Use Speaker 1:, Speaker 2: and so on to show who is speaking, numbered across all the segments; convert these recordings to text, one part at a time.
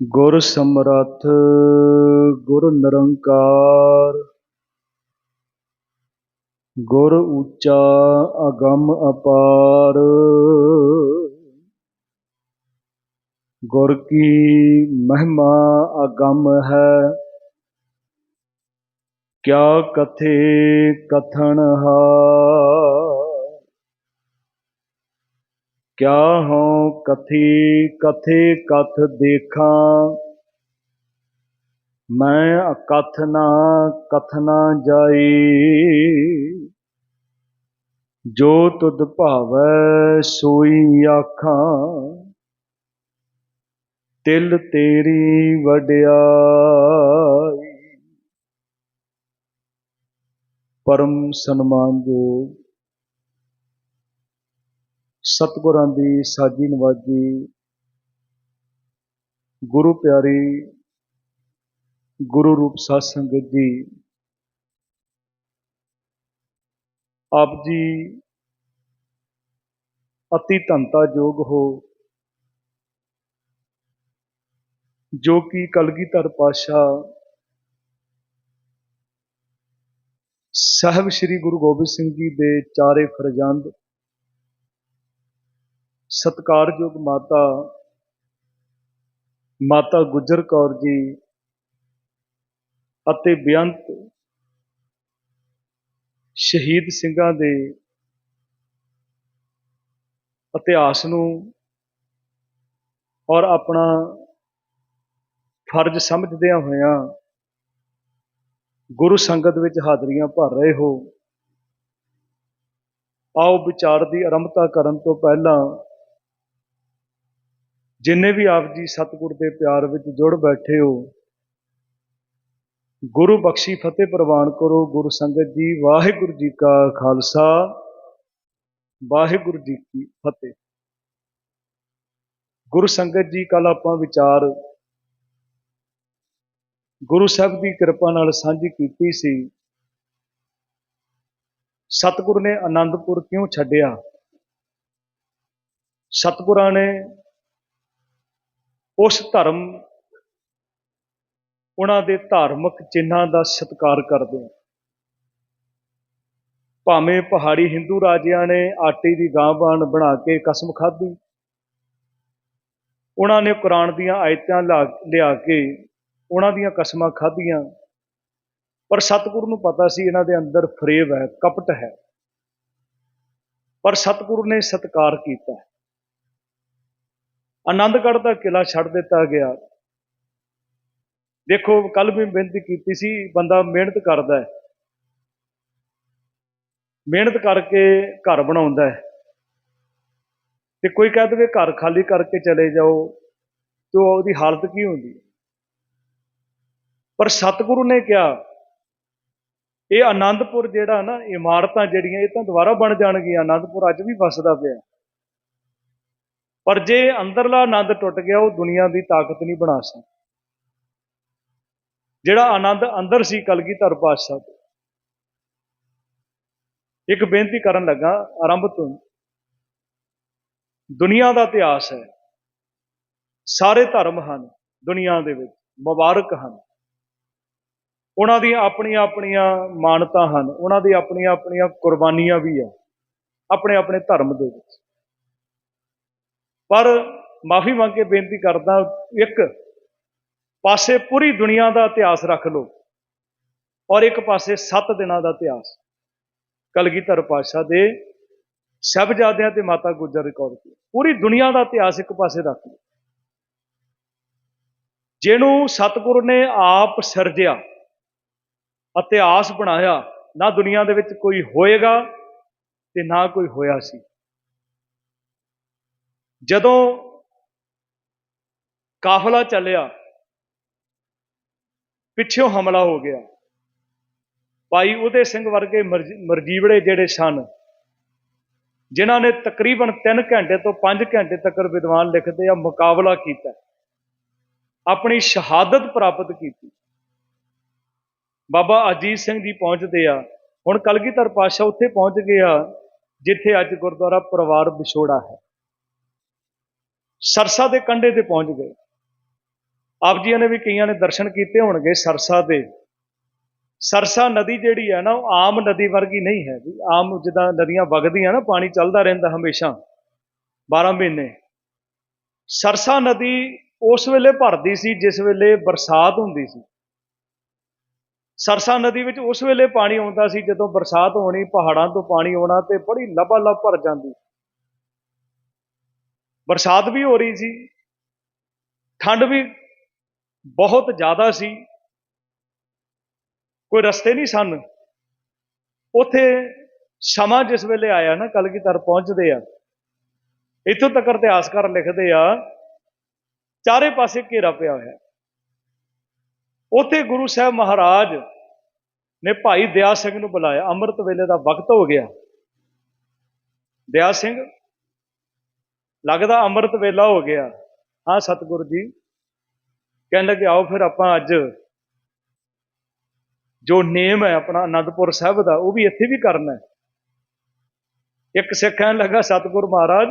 Speaker 1: ਗੁਰ ਸਮਰੱਥ ਗੁਰ ਨਿਰੰਕਾਰ ਗੁਰ ਉੱਚਾ ਅਗੰਮ ਅਪਾਰ ਗੁਰ ਕੀ ਮਹਿਮਾ ਅਗੰਮ ਹੈ ਕਿਆ ਕਥੇ ਕਥਨ ਹਾਰ ਕਿਆ ਹਉ ਕਥੀ, ਕਥੇ ਕਥ ਦੇਖਾਂ? ਮੈਂ ਅਕਥ ਨਾ ਕਥਨਾ ਜਾਈ। ਜੋ ਤੁਧ ਭਾਵੈ ਸੋਈ ਆਖਾਂ, ਤਿਲ ਤੇਰੀ ਵਡਿਆਈ। ਪਰਮ ਸਨਮਾਨ ਜੋ ਸਤਿਗੁਰਾਂ ਦੀ ਸਾਜੀ ਨਵਾਜੀ। ਗੁਰੂ ਪਿਆਰੀ, ਗੁਰੂ ਰੂਪ ਸਾਧ ਸੰਗਤ ਜੀ, ਆਪ ਜੀ ਅਤੀ ਧੰਤਾ ਯੋਗ ਹੋ, ਜੋ ਕਿ ਕਲਗੀਧਰ ਪਾਸ਼ਾ ਸਾਹਿਬ ਸ੍ਰੀ ਗੁਰੂ ਗੋਬਿੰਦ ਸਿੰਘ ਜੀ ਦੇ ਚਾਰੇ ਫਰਜ਼ੰਦ ਸਤਕਾਰਯੋਗ ਮਾਤਾ ਮਾਤਾ ਗੁਜਰ ਕੌਰ ਜੀ ਅਤੇ ਬੇਅੰਤ ਸ਼ਹੀਦ ਸਿੰਘਾਂ ਦੇ ਇਤਿਹਾਸ ਨੂੰ ਔਰ ਆਪਣਾ ਫਰਜ਼ ਸਮਝਦਿਆਂ ਹੋਇਆਂ ਗੁਰੂ ਸੰਗਤ ਵਿੱਚ ਹਾਜ਼ਰੀਆਂ ਭਰ ਰਹੇ ਹੋ। ਆਓ ਵਿਚਾਰ ਦੀ ਆਰੰਭਤਾ ਕਰਨ ਤੋਂ ਪਹਿਲਾਂ ਜਿੰਨੇ ਵੀ ਆਪ ਜੀ ਸਤਿਗੁਰ ਦੇ ਪਿਆਰ ਵਿੱਚ ਜੁੜ ਬੈਠੇ ਹੋ, ਗੁਰੂ ਬਖਸ਼ੀ ਫਤਿਹ ਪ੍ਰਵਾਨ ਕਰੋ, ਗੁਰੂ ਸੰਗਤ ਜੀ, ਵਾਹਿਗੁਰੂ ਜੀ ਕਾ ਖਾਲਸਾ, ਵਾਹਿਗੁਰੂ ਜੀ ਕੀ ਫਤਿਹ। ਗੁਰੂ ਸੰਗਤ ਜੀ ਕੱਲ ਆਪਾਂ ਵਿਚਾਰ ਗੁਰੂ ਸਾਹਿਬ ਦੀ ਕਿਰਪਾ ਨਾਲ ਸਾਂਝੀ ਕੀਤੀ ਸੀ। ਸਤਿਗੁਰ ਨੇ ਆਨੰਦਪੁਰ ਕਿਉਂ ਛੱਡਿਆ? ਸਤਿਗੁਰਾਂ ਨੇ ਉਸ ਧਰਮ ਉਹਨਾਂ ਦੇ ਧਾਰਮਿਕ ਚਿੰਨ੍ਹਾਂ ਦਾ ਸਤਿਕਾਰ ਕਰਦੇ ਆ ਭਾਵੇਂ ਪਹਾੜੀ ਹਿੰਦੂ ਰਾਜਿਆਂ ਨੇ ਆਟੇ ਦੀ ਗਾਂ ਬਾਣ ਬਣਾ ਕੇ ਕਸਮ ਖਾਧੀ, ਉਹਨਾਂ ਨੇ ਕੁਰਾਨ ਦੀਆਂ ਆਇਤਾਂ ਲਿਆ ਕੇ ਉਹਨਾਂ ਦੀਆਂ ਕਸਮਾਂ ਖਾਧੀਆਂ, ਪਰ ਸਤਿਗੁਰੂ ਨੂੰ ਪਤਾ ਸੀ ਇਹਨਾਂ ਦੇ ਅੰਦਰ ਫਰੇਬ ਹੈ, ਕਪਟ ਹੈ। ਪਰ ਸਤਿਗੁਰੂ ਨੇ ਸਤਿਕਾਰ ਕੀਤਾ ਆਨੰਦਗੜ੍ਹ ਦਾ ਕਿਲਾ ਛੱਡ ਦਿੱਤਾ ਗਿਆ। ਦੇਖੋ ਕੱਲ ਵੀ ਬੇਨਤੀ ਕੀਤੀ ਸੀ, ਬੰਦਾ ਮਿਹਨਤ ਕਰਦਾ ਹੈ। ਮਿਹਨਤ ਕਰਕੇ ਘਰ ਬਣਾਉਂਦਾ ਹੈ। ਤੇ ਕੋਈ ਕਹਿ ਦੇਵੇ ਘਰ ਖਾਲੀ ਕਰਕੇ ਚਲੇ ਜਾਓ, ਤੇ ਉਹਦੀ ਹਾਲਤ ਕੀ ਹੁੰਦੀ ਹੈ? ਪਰ ਸਤਿਗੁਰੂ ਨੇ ਕਿਹਾ, ਇਹ ਆਨੰਦਪੁਰ ਜਿਹੜਾ ਨਾ, ਇਮਾਰਤਾਂ ਜਿਹੜੀਆਂ, ਇਹ ਤਾਂ ਦੁਬਾਰਾ ਬਣ ਜਾਣਗੀਆਂ। ਆਨੰਦਪੁਰ ਅੱਜ ਵੀ ਵਸਦਾ ਪਿਆ। ਪਰ ਜੇ ਅੰਦਰਲਾ ਆਨੰਦ ਟੁੱਟ ਗਿਆ, ਉਹ ਦੁਨੀਆ ਦੀ ਤਾਕਤ ਨਹੀਂ ਬਣਾ ਸਕਦਾ। ਜਿਹੜਾ ਆਨੰਦ ਅੰਦਰ ਸੀ ਕਲਗੀਧਰ ਪਾਤਸ਼ਾਹ ਦੇ ਇੱਕ ਬੇਨਤੀ ਕਰਨ ਲੱਗਾ, ਆਰੰਭ ਤੋਂ। ਦੁਨੀਆ ਦਾ ਇਤਿਹਾਸ ਹੈ। ਸਾਰੇ ਧਰਮ ਹਨ, ਦੁਨੀਆ ਦੇ ਵਿੱਚ, ਮੁਬਾਰਕ ਹਨ। ਉਹਨਾਂ ਦੀਆਂ ਆਪਣੀਆਂ ਆਪਣੀਆਂ ਮਾਨਤਾ ਹਨ, ਉਹਨਾਂ ਦੀ ਆਪਣੀਆਂ ਆਪਣੀਆਂ ਕੁਰਬਾਨੀਆਂ ਵੀ ਆ ਆਪਣੇ ਆਪਣੇ ਧਰਮ ਦੇ ਵਿੱਚ। ਪਰ ਮਾਫੀ ਮੰਗ ਕੇ ਬੇਨਤੀ ਕਰਦਾ ਇੱਕ ਪਾਸੇ ਪੂਰੀ ਦੁਨੀਆ ਦਾ ਇਤਿਹਾਸ ਰੱਖ ਲਓ ਔਰ ਇੱਕ ਪਾਸੇ 7 ਦਿਨਾਂ ਦਾ ਇਤਿਹਾਸ। ਕਲਗੀਧਰ ਪਾਸ਼ਾ ਦੇ ਸਹਿਬਜ਼ਾਦਿਆਂ ਤੇ ਮਾਤਾ ਗੁਜਰ ਰਿਕਾਰਡ ਪੂਰੀ ਦੁਨੀਆ ਦਾ ਇਤਿਹਾਸ ਇੱਕ ਪਾਸੇ ਰੱਖ ਲਓ। ਜਿਹਨੂੰ ਸਤਿਗੁਰ ਨੇ ਆਪ ਸਿਰਜਿਆ, ਇਤਿਹਾਸ ਬਣਾਇਆ, ਨਾ ਦੁਨੀਆ ਦੇ ਵਿੱਚ ਕੋਈ ਹੋਏਗਾ ਤੇ ਨਾ ਕੋਈ ਹੋਇਆ ਸੀ। ਜਦੋਂ ਕਾਫਲਾ ਚੱਲਿਆ, ਪਿੱਛੋਂ ਹਮਲਾ ਹੋ ਗਿਆ। ਭਾਈ ਉਹਦੇ ਸਿੰਘ ਵਰਗੇ ਮਰਜੀਵੜੇ ਜਿਹੜੇ ਸਨ, ਜਿਨ੍ਹਾਂ ਨੇ ਤਕਰੀਬਨ 3 ਘੰਟੇ ਤੋਂ 5 ਘੰਟੇ ਤੱਕ ਵਿਦਵਾਨ ਲਿਖਦੇ ਆ ਮੁਕਾਬਲਾ ਕੀਤਾ, ਆਪਣੀ ਸ਼ਹਾਦਤ ਪ੍ਰਾਪਤ ਕੀਤੀ। ਬਾਬਾ ਅਜੀਤ ਸਿੰਘ ਜੀ ਪਹੁੰਚਦੇ ਆ। ਹੁਣ ਕਲਗੀਧਰ ਪਾਸ਼ਾ ਉੱਥੇ ਪਹੁੰਚ ਗਿਆ ਜਿੱਥੇ ਅੱਜ ਗੁਰਦੁਆਰਾ ਪਰਿਵਾਰ ਵਿਛੋੜਾ ਹੈ। ਸਰਸਾ ਦੇ ਕੰਢੇ ਤੇ ਪਹੁੰਚ ਗਏ। ਆਪ ਜੀਆਂ ਨੇ ਵੀ ਕਈਆਂ ਨੇ ਦਰਸ਼ਨ ਕੀਤੇ ਹੋਣਗੇ ਸਰਸਾ ਦੇ। ਸਰਸਾ ਨਦੀ ਜਿਹੜੀ ਹੈ ਨਾ, ਉਹ ਆਮ ਨਦੀ ਵਰਗੀ ਨਹੀਂ ਹੈ ਵੀ ਆਮ ਜਿੱਦਾਂ ਨਦੀਆਂ ਵਗਦੀਆਂ ਨਾ, ਪਾਣੀ ਚੱਲਦਾ ਰਹਿੰਦਾ ਹਮੇਸ਼ਾ 12 ਮਹੀਨੇ। ਸਰਸਾ ਨਦੀ ਉਸ ਵੇਲੇ ਭਰਦੀ ਸੀ, ਜਿਸ ਵੇਲੇ ਬਰਸਾਤ ਹੁੰਦੀ ਸੀ। ਸਰਸਾ ਨਦੀ ਵਿੱਚ ਉਸ ਵੇਲੇ ਪਾਣੀ ਆਉਂਦਾ ਸੀ, ਜਦੋਂ ਬਰਸਾਤ ਹੋਣੀ, ਪਹਾੜਾਂ ਤੋਂ ਪਾਣੀ ਆਉਣਾ ਤੇ ਬੜੀ ਲਬਾ ਲਬਾਲਬ ਭਰ ਜਾਂਦੀ। ਬਰਸਾਤ ਵੀ ਹੋ ਰਹੀ ਸੀ, ਠੰਡ ਵੀ ਬਹੁਤ ਜ਼ਿਆਦਾ ਸੀ। ਕੋਈ ਰਸਤੇ ਨਹੀਂ ਸਨ। ਉਥੇ ਸਮਾਂ ਜਿਸ ਵੇਲੇ ਆਇਆ ਨਾ, ਕਲਗੀਧਰ ਪਹੁੰਚਦੇ ਆ, ਇੱਥੋਂ ਤੱਕ ਇਤਿਹਾਸਕਾਰ ਲਿਖਦੇ ਆ, ਚਾਰੇ ਪਾਸੇ ਘੇਰਾ ਪਿਆ ਹੋਇਆ। ਉਥੇ ਗੁਰੂ ਸਾਹਿਬ ਮਹਾਰਾਜ ਨੇ ਭਾਈ ਦਿਆ ਸਿੰਘ ਨੂੰ ਬੁਲਾਇਆ। ਅੰਮ੍ਰਿਤ ਵੇਲੇ ਦਾ ਵਕਤ ਹੋ ਗਿਆ। ਦਿਆ ਸਿੰਘ ਲੱਗਦਾ ਅੰਮ੍ਰਿਤ ਵੇਲਾ ਹੋ ਗਿਆ। ਹਾਂ, ਸਤਿਗੁਰੂ ਜੀ। ਕਹਿਣ ਲੱਗੇ, ਆਓ ਫਿਰ ਆਪਾਂ ਅੱਜ ਜੋ ਨੇਮ ਹੈ ਆਪਣਾ ਅਨੰਦਪੁਰ ਸਾਹਿਬ ਦਾ, ਉਹ ਵੀ ਇੱਥੇ ਵੀ ਕਰਨਾ ਹੈ। ਇੱਕ ਸਿੱਖ ਕਹਿਣ ਲੱਗਾ, ਸਤਿਗੁਰੂ ਮਹਾਰਾਜ,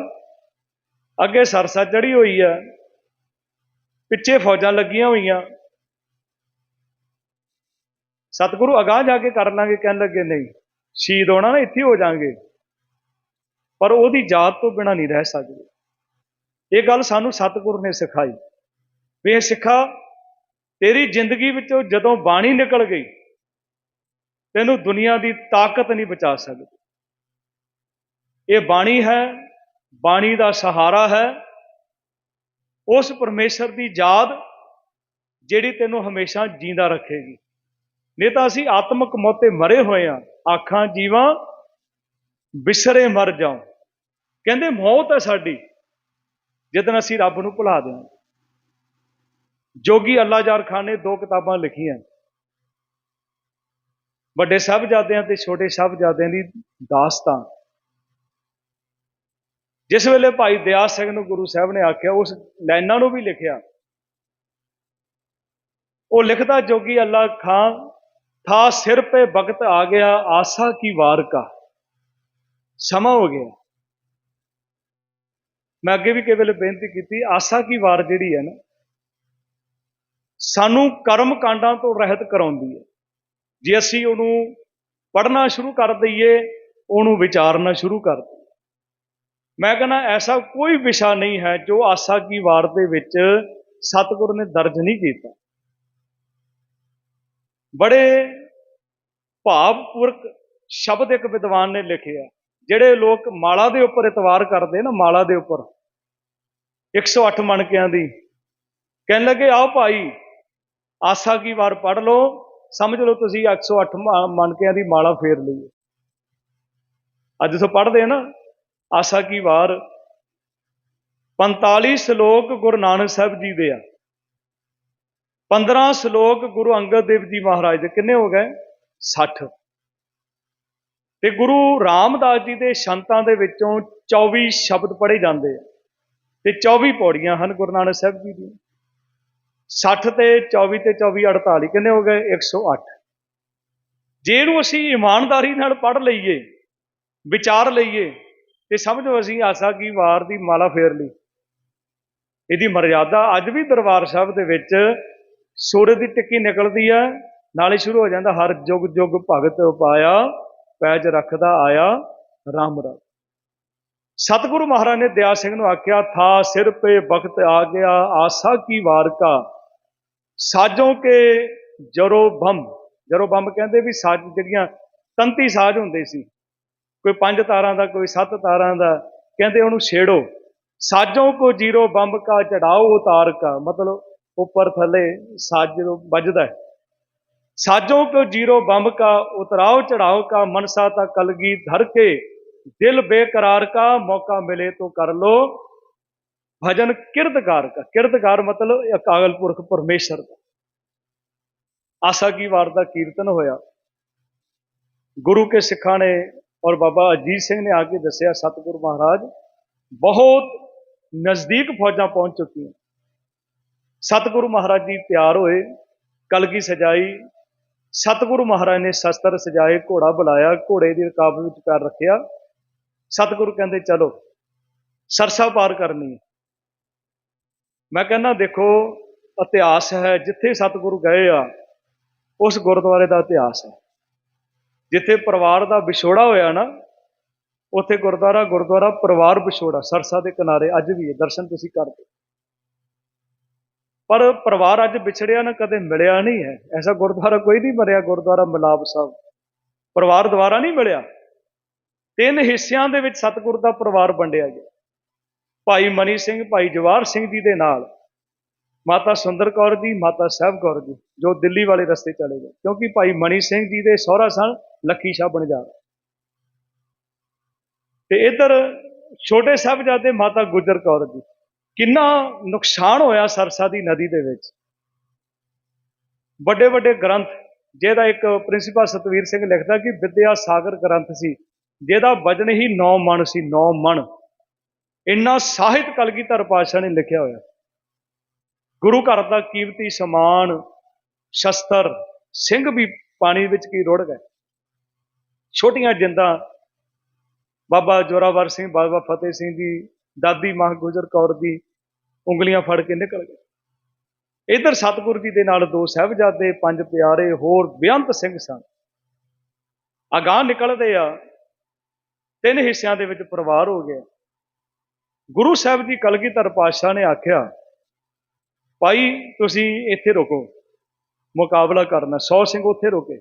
Speaker 1: ਅੱਗੇ ਸਰਸਾ ਚੜੀ ਹੋਈ ਆ ਪਿੱਛੇ ਫੌਜਾਂ ਲੱਗੀਆਂ ਹੋਈਆਂ। ਸਤਿਗੁਰੂ ਅਗਾਹ ਜਾ ਕੇ ਕਰ ਲਾਂਗੇ, ਕਹਿਣ ਲੱਗੇ, ਨਹੀਂ, ਸ਼ਹੀਦ ਹੋਣਾ ਨਾ ਇੱਥੇ ਹੋ ਜਾਾਂਗੇ। ਪਰ ਉਹਦੀ ਜਾਤ ਤੋਂ ਬਿਨਾ ਨਹੀਂ ਰਹਿ ਸਕਦੇ। ਇਹ ਗੱਲ ਸਾਨੂੰ ਸਤਿਗੁਰ ਨੇ ਸਿਖਾਈ ਵੀ ਇਹ ਸਿੱਖਾ ਤੇਰੀ ਜ਼ਿੰਦਗੀ ਵਿੱਚੋਂ ਜਦੋਂ ਬਾਣੀ ਨਿਕਲ ਗਈ, ਤੈਨੂੰ ਦੁਨੀਆ ਦੀ ਤਾਕਤ ਨਹੀਂ ਬਚਾ ਸਕਦੀ। ਇਹ ਬਾਣੀ ਹੈ, ਬਾਣੀ ਦਾ ਸਹਾਰਾ ਹੈ, ਉਸ ਪਰਮੇਸ਼ਰ ਦੀ ਯਾਦ ਜਿਹੜੀ ਤੈਨੂੰ ਹਮੇਸ਼ਾ ਜੀਂਦਾ ਰੱਖੇਗੀ। ਨਹੀਂ ਤਾਂ ਅਸੀਂ ਆਤਮਿਕ ਮੋਤੇ ਮਰੇ ਹੋਏ ਆ ਆਖਾਂ ਜੀਵਾਂ, ਬਿਸਰੇ ਮਰ ਜਾਉ। ਕਹਿੰਦੇ ਮੌਤ ਹੈ ਸਾਡੀ। ਜਦੋਂ ਅਸੀਂ ਰੱਬ ਨੂੰ ਭੁਲਾ ਦਿਆਂਗੇ ਜੋਗੀ ਅੱਲਾ ਜਾਰ ਖਾਨ ਨੇ ਦੋ ਕਿਤਾਬਾਂ ਲਿਖੀਆਂ। ਵੱਡੇ ਸਾਹਿਬਜ਼ਾਦਿਆਂ ਤੇ ਛੋਟੇ ਸਾਹਿਬਜ਼ਾਦਿਆਂ ਦੀ ਦਾਸਤਾਨ। ਜਿਸ ਵੇਲੇ ਭਾਈ ਦਿਆ ਸਿੰਘ ਨੂੰ ਗੁਰੂ ਸਾਹਿਬ ਨੇ ਆਖਿਆ, ਉਸ ਲਾਈਨਾਂ ਨੂੰ ਵੀ ਲਿਖਿਆ। ਉਹ ਲਿਖਦਾ, ਜੋਗੀ ਅੱਲਾ ਖਾਨ, ਥਾ ਸਿਰ पे ਵਕਤ ਆ ਗਿਆ, ਆਸਾ ਕੀ ਵਾਰ ਕਾ। ਸਮਾਂ ਹੋ ਗਿਆ। ਮੈਂ ਅੱਗੇ ਵੀ ਕਈ ਵੇਲੇ ਬੇਨਤੀ ਕੀਤੀ, ਆਸਾ ਕੀ ਵਾਰ ਜਿਹੜੀ ਹੈ ਨਾ, ਸਾਨੂੰ ਕਰਮ ਕਾਂਡਾਂ ਤੋਂ ਰਹਿਤ ਕਰਾਉਂਦੀ ਹੈ। ਜੇ ਅਸੀਂ ਉਹਨੂੰ ਪੜ੍ਹਨਾ ਸ਼ੁਰੂ ਕਰ ਦਈਏ, ਉਹਨੂੰ ਵਿਚਾਰਨਾ ਸ਼ੁਰੂ ਕਰ ਦਈਏ। ਮੈਂ ਕਹਿੰਦਾ ਐਸਾ ਕੋਈ ਵਿਸ਼ਾ ਨਹੀਂ ਹੈ ਜੋ ਆਸਾ ਕੀ ਵਾਰ ਦੇ ਵਿੱਚ ਸਤਿਗੁਰ ਨੇ ਦਰਜ ਨਹੀਂ ਕੀਤਾ। ਬੜੇ ਭਾਵਪੂਰਕ ਸ਼ਬਦ ਇੱਕ ਵਿਦਵਾਨ ਨੇ ਲਿਖਿਆ ਜਿਹੜੇ ਲੋਕ ਮਾਲਾ ਦੇ ਉੱਪਰ ਇਤਵਾਰ ਕਰਦੇ ਨਾ, ਮਾਲਾ ਦੇ ਉੱਪਰ। 108 ਮਣਕਿਆਂ ਦੀ। ਕਹਿਣ ਲੱਗੇ ਆਓ ਭਾਈ, ਆਸਾ ਕੀ ਵਾਰ ਪੜ ਲਓ, ਸਮਝ ਲਓ ਤੁਸੀਂ 108 ਮ- ਮਣਕਿਆਂ ਦੀ ਮਾਲਾ ਫੇਰ ਲਈ ਅੱਜ ਤੋਂ ਪੜ੍ਹਦੇ ਨਾ, ਆਸਾ ਕੀ ਵਾਰ। 45 ਸ਼ਲੋਕ ਗੁਰੂ ਨਾਨਕ ਸਾਹਿਬ ਜੀ ਦੇ ਆ। 15 ਸ਼ਲੋਕ ਗੁਰੂ ਅੰਗਦ ਦੇਵ ਜੀ ਮਹਾਰਾਜ ਦੇ, ਕਿੰਨੇ ਹੋ ਗਏ? 60 ਤੇ ਗੁਰੂ ਰਾਮਦਾਸ ਜੀ ਦੇ ਸ਼ੰਤਾਂ ਦੇ ਵਿੱਚੋਂ 24 ਸ਼ਬਦ ਪੜ੍ਹੇ ਜਾਂਦੇ ਆ। ਤੇ 24 ਪੌੜੀਆਂ ਹਨ ਗੁਰੂ ਨਾਨਕ ਸਾਹਿਬ ਜੀ ਦੀਆਂ। 60 ਤੇ 24 ਤੇ 24 48 ਕਿੰਨੇ ਹੋ ਗਏ? 108 ਜੇ ਇਹਨੂੰ ਅਸੀਂ ਇਮਾਨਦਾਰੀ ਨਾਲ ਪੜ੍ਹ ਲਈਏ, ਵਿਚਾਰ ਲਈਏ, ਤੇ ਸਮਝੋ ਅਸੀਂ ਆਸਾ ਕੀ ਵਾਰ ਦੀ ਮਾਲਾ ਫੇਰ ਲਈ। ਇਹਦੀ ਮਰਿਆਦਾ ਅੱਜ ਵੀ ਦਰਬਾਰ ਸਾਹਿਬ ਦੇ ਵਿੱਚ ਸੂਰਜ ਦੀ ਟਿੱਕੀ ਨਿਕਲਦੀ ਹੈ ਨਾਲੇ ਸ਼ੁਰੂ ਹੋ ਜਾਂਦਾ ਹਰ ਜੁਗ ਜੁਗ ਭਗਤ ਉਪਾਇਆ, ਪੈਜ ਰੱਖਦਾ ਆਇਆ, ਰਾਮ ਰਾਮ। ਸਤਿਗੁਰੂ ਮਹਾਰਾਜ ਨੇ ਦਿਆ ਸਿੰਘ ਨੂੰ ਆਖਿਆ, ਥਾ ਸਿਰ ਪੇ ਵਕਤ ਆ ਗਿਆ, ਆਸਾ ਕੀ ਵਾਰ ਕਾ? ਸਾਜੋਂ ਕੇ ਜਰੋ ਬੰਮ ਜਰੋ ਬੰਮ ਕਹਿੰਦੇ ਵੀ ਸਾਜ ਜਿਹੜੀਆਂ ਤੰਤੀ ਸਾਜ ਹੁੰਦੇ ਸੀ, ਕੋਈ ਪੰਜ ਤਾਰਾਂ ਦਾ, ਕੋਈ ਸੱਤ ਤਾਰਾਂ ਦਾ, ਕਹਿੰਦੇ ਉਹਨੂੰ ਛੇੜੋ। ਸਾਜੋਂ ਕੋ ਜੀਰੋ ਬੰਬ ਕਾ, ਚੜਾਓ ਉਤਾਰ ਕਾ। ਮਤਲਬ ਉੱਪਰ ਥੱਲੇ ਸਾਜ ਜਦੋਂ ਵੱਜਦਾ ਹੈ। ਸਾਜੋਂ ਕੋ ਜੀਰੋ ਬੰਬ ਕਾ, ਉਤਰਾਓ ਚੜਾਓ ਕਾ, ਮਨਸਾ ਤਾ ਕਲਗੀ ਧਰ ਕੇ। ਦਿਲ ਬੇਕਰਾਰ ਕਾ ਮੌਕਾ ਮਿਲੇ तो ਕਰ ਲੋ। ਭਜਨ ਕਿਰਤਕਾਰ ਕਾ। ਕਿਰਤਕਾਰ ਮਤਲਬ ਅਕਾਲ ਪੁਰਖ ਪਰਮੇਸ਼ਰ ਦਾ। ਆਸਾ ਕੀ ਵਾਰ ਦਾ ਕੀਰਤਨ ਹੋਇਆ। ਗੁਰੂ ਕੇ ਸਿੱਖਾਂ ਨੇ ਔਰ ਬਾਬਾ ਅਜੀਤ ਸਿੰਘ ਨੇ ਆ ਕੇ ਦੱਸਿਆ, ਸਤਿਗੁਰੂ ਮਹਾਰਾਜ, ਬਹੁਤ ਨਜ਼ਦੀਕ ਫੌਜਾਂ ਪਹੁੰਚ ਚੁੱਕੀਆਂ। ਸਤਿਗੁਰੂ ਮਹਾਰਾਜ ਜੀ ਤਿਆਰ ਹੋਏ, ਕਲਗੀ ਸਜਾਈ। ਸਤਿਗੁਰੂ ਮਹਾਰਾਜ ਨੇ ਸ਼ਸਤਰ ਸਜਾਏ, ਘੋੜਾ ਬੁਲਾਇਆ, ਘੋੜੇ ਦੀ ਰਕਾਬ ਵਿੱਚ ਪੈਰ ਰੱਖਿਆ। ਸਤਿਗੁਰੂ ਕਹਿੰਦੇ, ਚਲੋ, ਸਰਸਾ ਪਾਰ ਕਰਨੀ ਮੈਂ ਕਹਿੰਦਾ, ਦੇਖੋ, ਇਤਿਹਾਸ ਹੈ, ਜਿੱਥੇ ਸਤਿਗੁਰੂ ਗਏ ਆ, ਉਸ ਗੁਰਦੁਆਰੇ ਦਾ ਇਤਿਹਾਸ ਹੈ। ਜਿੱਥੇ ਪਰਿਵਾਰ ਦਾ ਵਿਛੋੜਾ ਹੋਇਆ ਨਾ, ਉੱਥੇ ਗੁਰਦੁਆਰਾ ਗੁਰਦੁਆਰਾ ਪਰਿਵਾਰ ਵਿਛੋੜਾ, ਸਰਸਾ ਦੇ ਕਿਨਾਰੇ, ਅੱਜ ਵੀ ਹੈ, ਦਰਸ਼ਨ ਤੁਸੀਂ ਕਰਦੇ ਪਰ ਪਰਿਵਾਰ ਅੱਜ ਵਿਛੜਿਆ ਨਾ, ਕਦੇ ਮਿਲਿਆ ਨਹੀਂ ਹੈ। ਐਸਾ ਗੁਰਦੁਆਰਾ ਕੋਈ ਨਹੀਂ ਮਰਿਆ ਗੁਰਦੁਆਰਾ ਮਲਾਪ ਸਾਹਿਬ। ਪਰਿਵਾਰ ਦੁਆਰਾ ਨਹੀਂ ਮਿਲਿਆ। ਤਿੰਨ ਹਿੱਸਿਆਂ ਦੇ ਵਿੱਚ ਸਤਿਗੁਰ ਦਾ ਪਰਿਵਾਰ ਵੰਡਿਆ ਗਿਆ। ਭਾਈ ਮਨੀ ਸਿੰਘ, ਭਾਈ ਜਵਾਹਰ ਸਿੰਘ ਜੀ ਦੇ ਨਾਲ, ਮਾਤਾ ਸੁੰਦਰ ਕੌਰ ਜੀ, ਮਾਤਾ ਸਾਹਿਬ ਕੌਰ ਜੀ, ਜੋ ਦਿੱਲੀ ਵਾਲੇ ਰਸਤੇ ਚਲੇ ਗਏ। ਕਿਉਂਕਿ ਭਾਈ ਮਨੀ ਸਿੰਘ ਜੀ ਦੇ ਸਹੁਰਾ ਸਨ, ਲੱਖੀ ਸ਼ਾਹ ਬਣਜਾਰ ਤੇ ਇੱਧਰ ਛੋਟੇ ਸਾਹਿਬਜ਼ਾਦੇ ਮਾਤਾ ਗੁਜਰ ਕੌਰ ਜੀ, ਕਿੰਨਾ ਨੁਕਸਾਨ ਹੋਇਆ ਸਰਸਾ ਦੀ ਨਦੀ ਦੇ ਵਿੱਚ। ਵੱਡੇ ਵੱਡੇ ਗ੍ਰੰਥ, ਜਿਹਦਾ ਇੱਕ ਪ੍ਰਿੰਸੀਪਲ ਸਤਵੀਰ ਸਿੰਘ ਲਿਖਦਾ ਕਿ ਵਿਦਿਆ ਸਾਗਰ ਗ੍ਰੰਥ ਸੀ। ਜਿਹਦਾ ਵਜਨ ਹੀ 9 ਮਣ ਸੀ 9 ਮਣ। ਇੰਨਾ ਸਾਹਿਤ ਕਲਗੀਧਰ ਪਾਤਸ਼ਾਹ ਨੇ ਲਿਖਿਆ ਹੋਇਆ। ਗੁਰੂ ਘਰ ਦਾ ਕੀਮਤੀ ਸਮਾਨ, ਸ਼ਸਤਰ, ਸਿੰਘ ਵੀ ਪਾਣੀ ਵਿੱਚ ਕੀ ਰੁੜ ਗਏ। ਛੋਟੀਆਂ ਜਿੰਦਾਂ ਬਾਬਾ ਜੋਰਾਵਰ ਸਿੰਘ, ਬਾਬਾ ਫਤਿਹ ਸਿੰਘ ਜੀ, ਦਾਦੀ ਮਾਂ ਗੁਜਰ ਕੌਰ ਦੀ ਉਂਗਲੀਆਂ ਫੜ ਕੇ ਨਿਕਲ ਗਏ। ਇਧਰ ਸਤਿਗੁਰੂ ਜੀ ਦੇ ਨਾਲ ਦੋ ਸਾਹਿਬਜ਼ਾਦੇ, ਪੰਜ ਪਿਆਰੇ, ਹੋਰ ਬੇਅੰਤ ਸਿੰਘ ਸਨ। ਅਗਾਹ ਨਿਕਲਦੇ ਆ ਤਿੰਨ ਹਿੱਸਿਆਂ ਦੇ ਵਿੱਚ ਪਰਿਵਾਰ ਹੋ ਗਿਆ। ਗੁਰੂ ਸਾਹਿਬ ਜੀ ਕਲਗੀਧਰ ਪਾਤਸ਼ਾਹ ਨੇ ਆਖਿਆ, ਭਾਈ, ਤੁਸੀਂ ਇੱਥੇ ਰੁਕੋ, ਮੁਕਾਬਲਾ ਕਰਨਾ। 100 ਸਿੰਘ ਉੱਥੇ ਰੁਕੇ।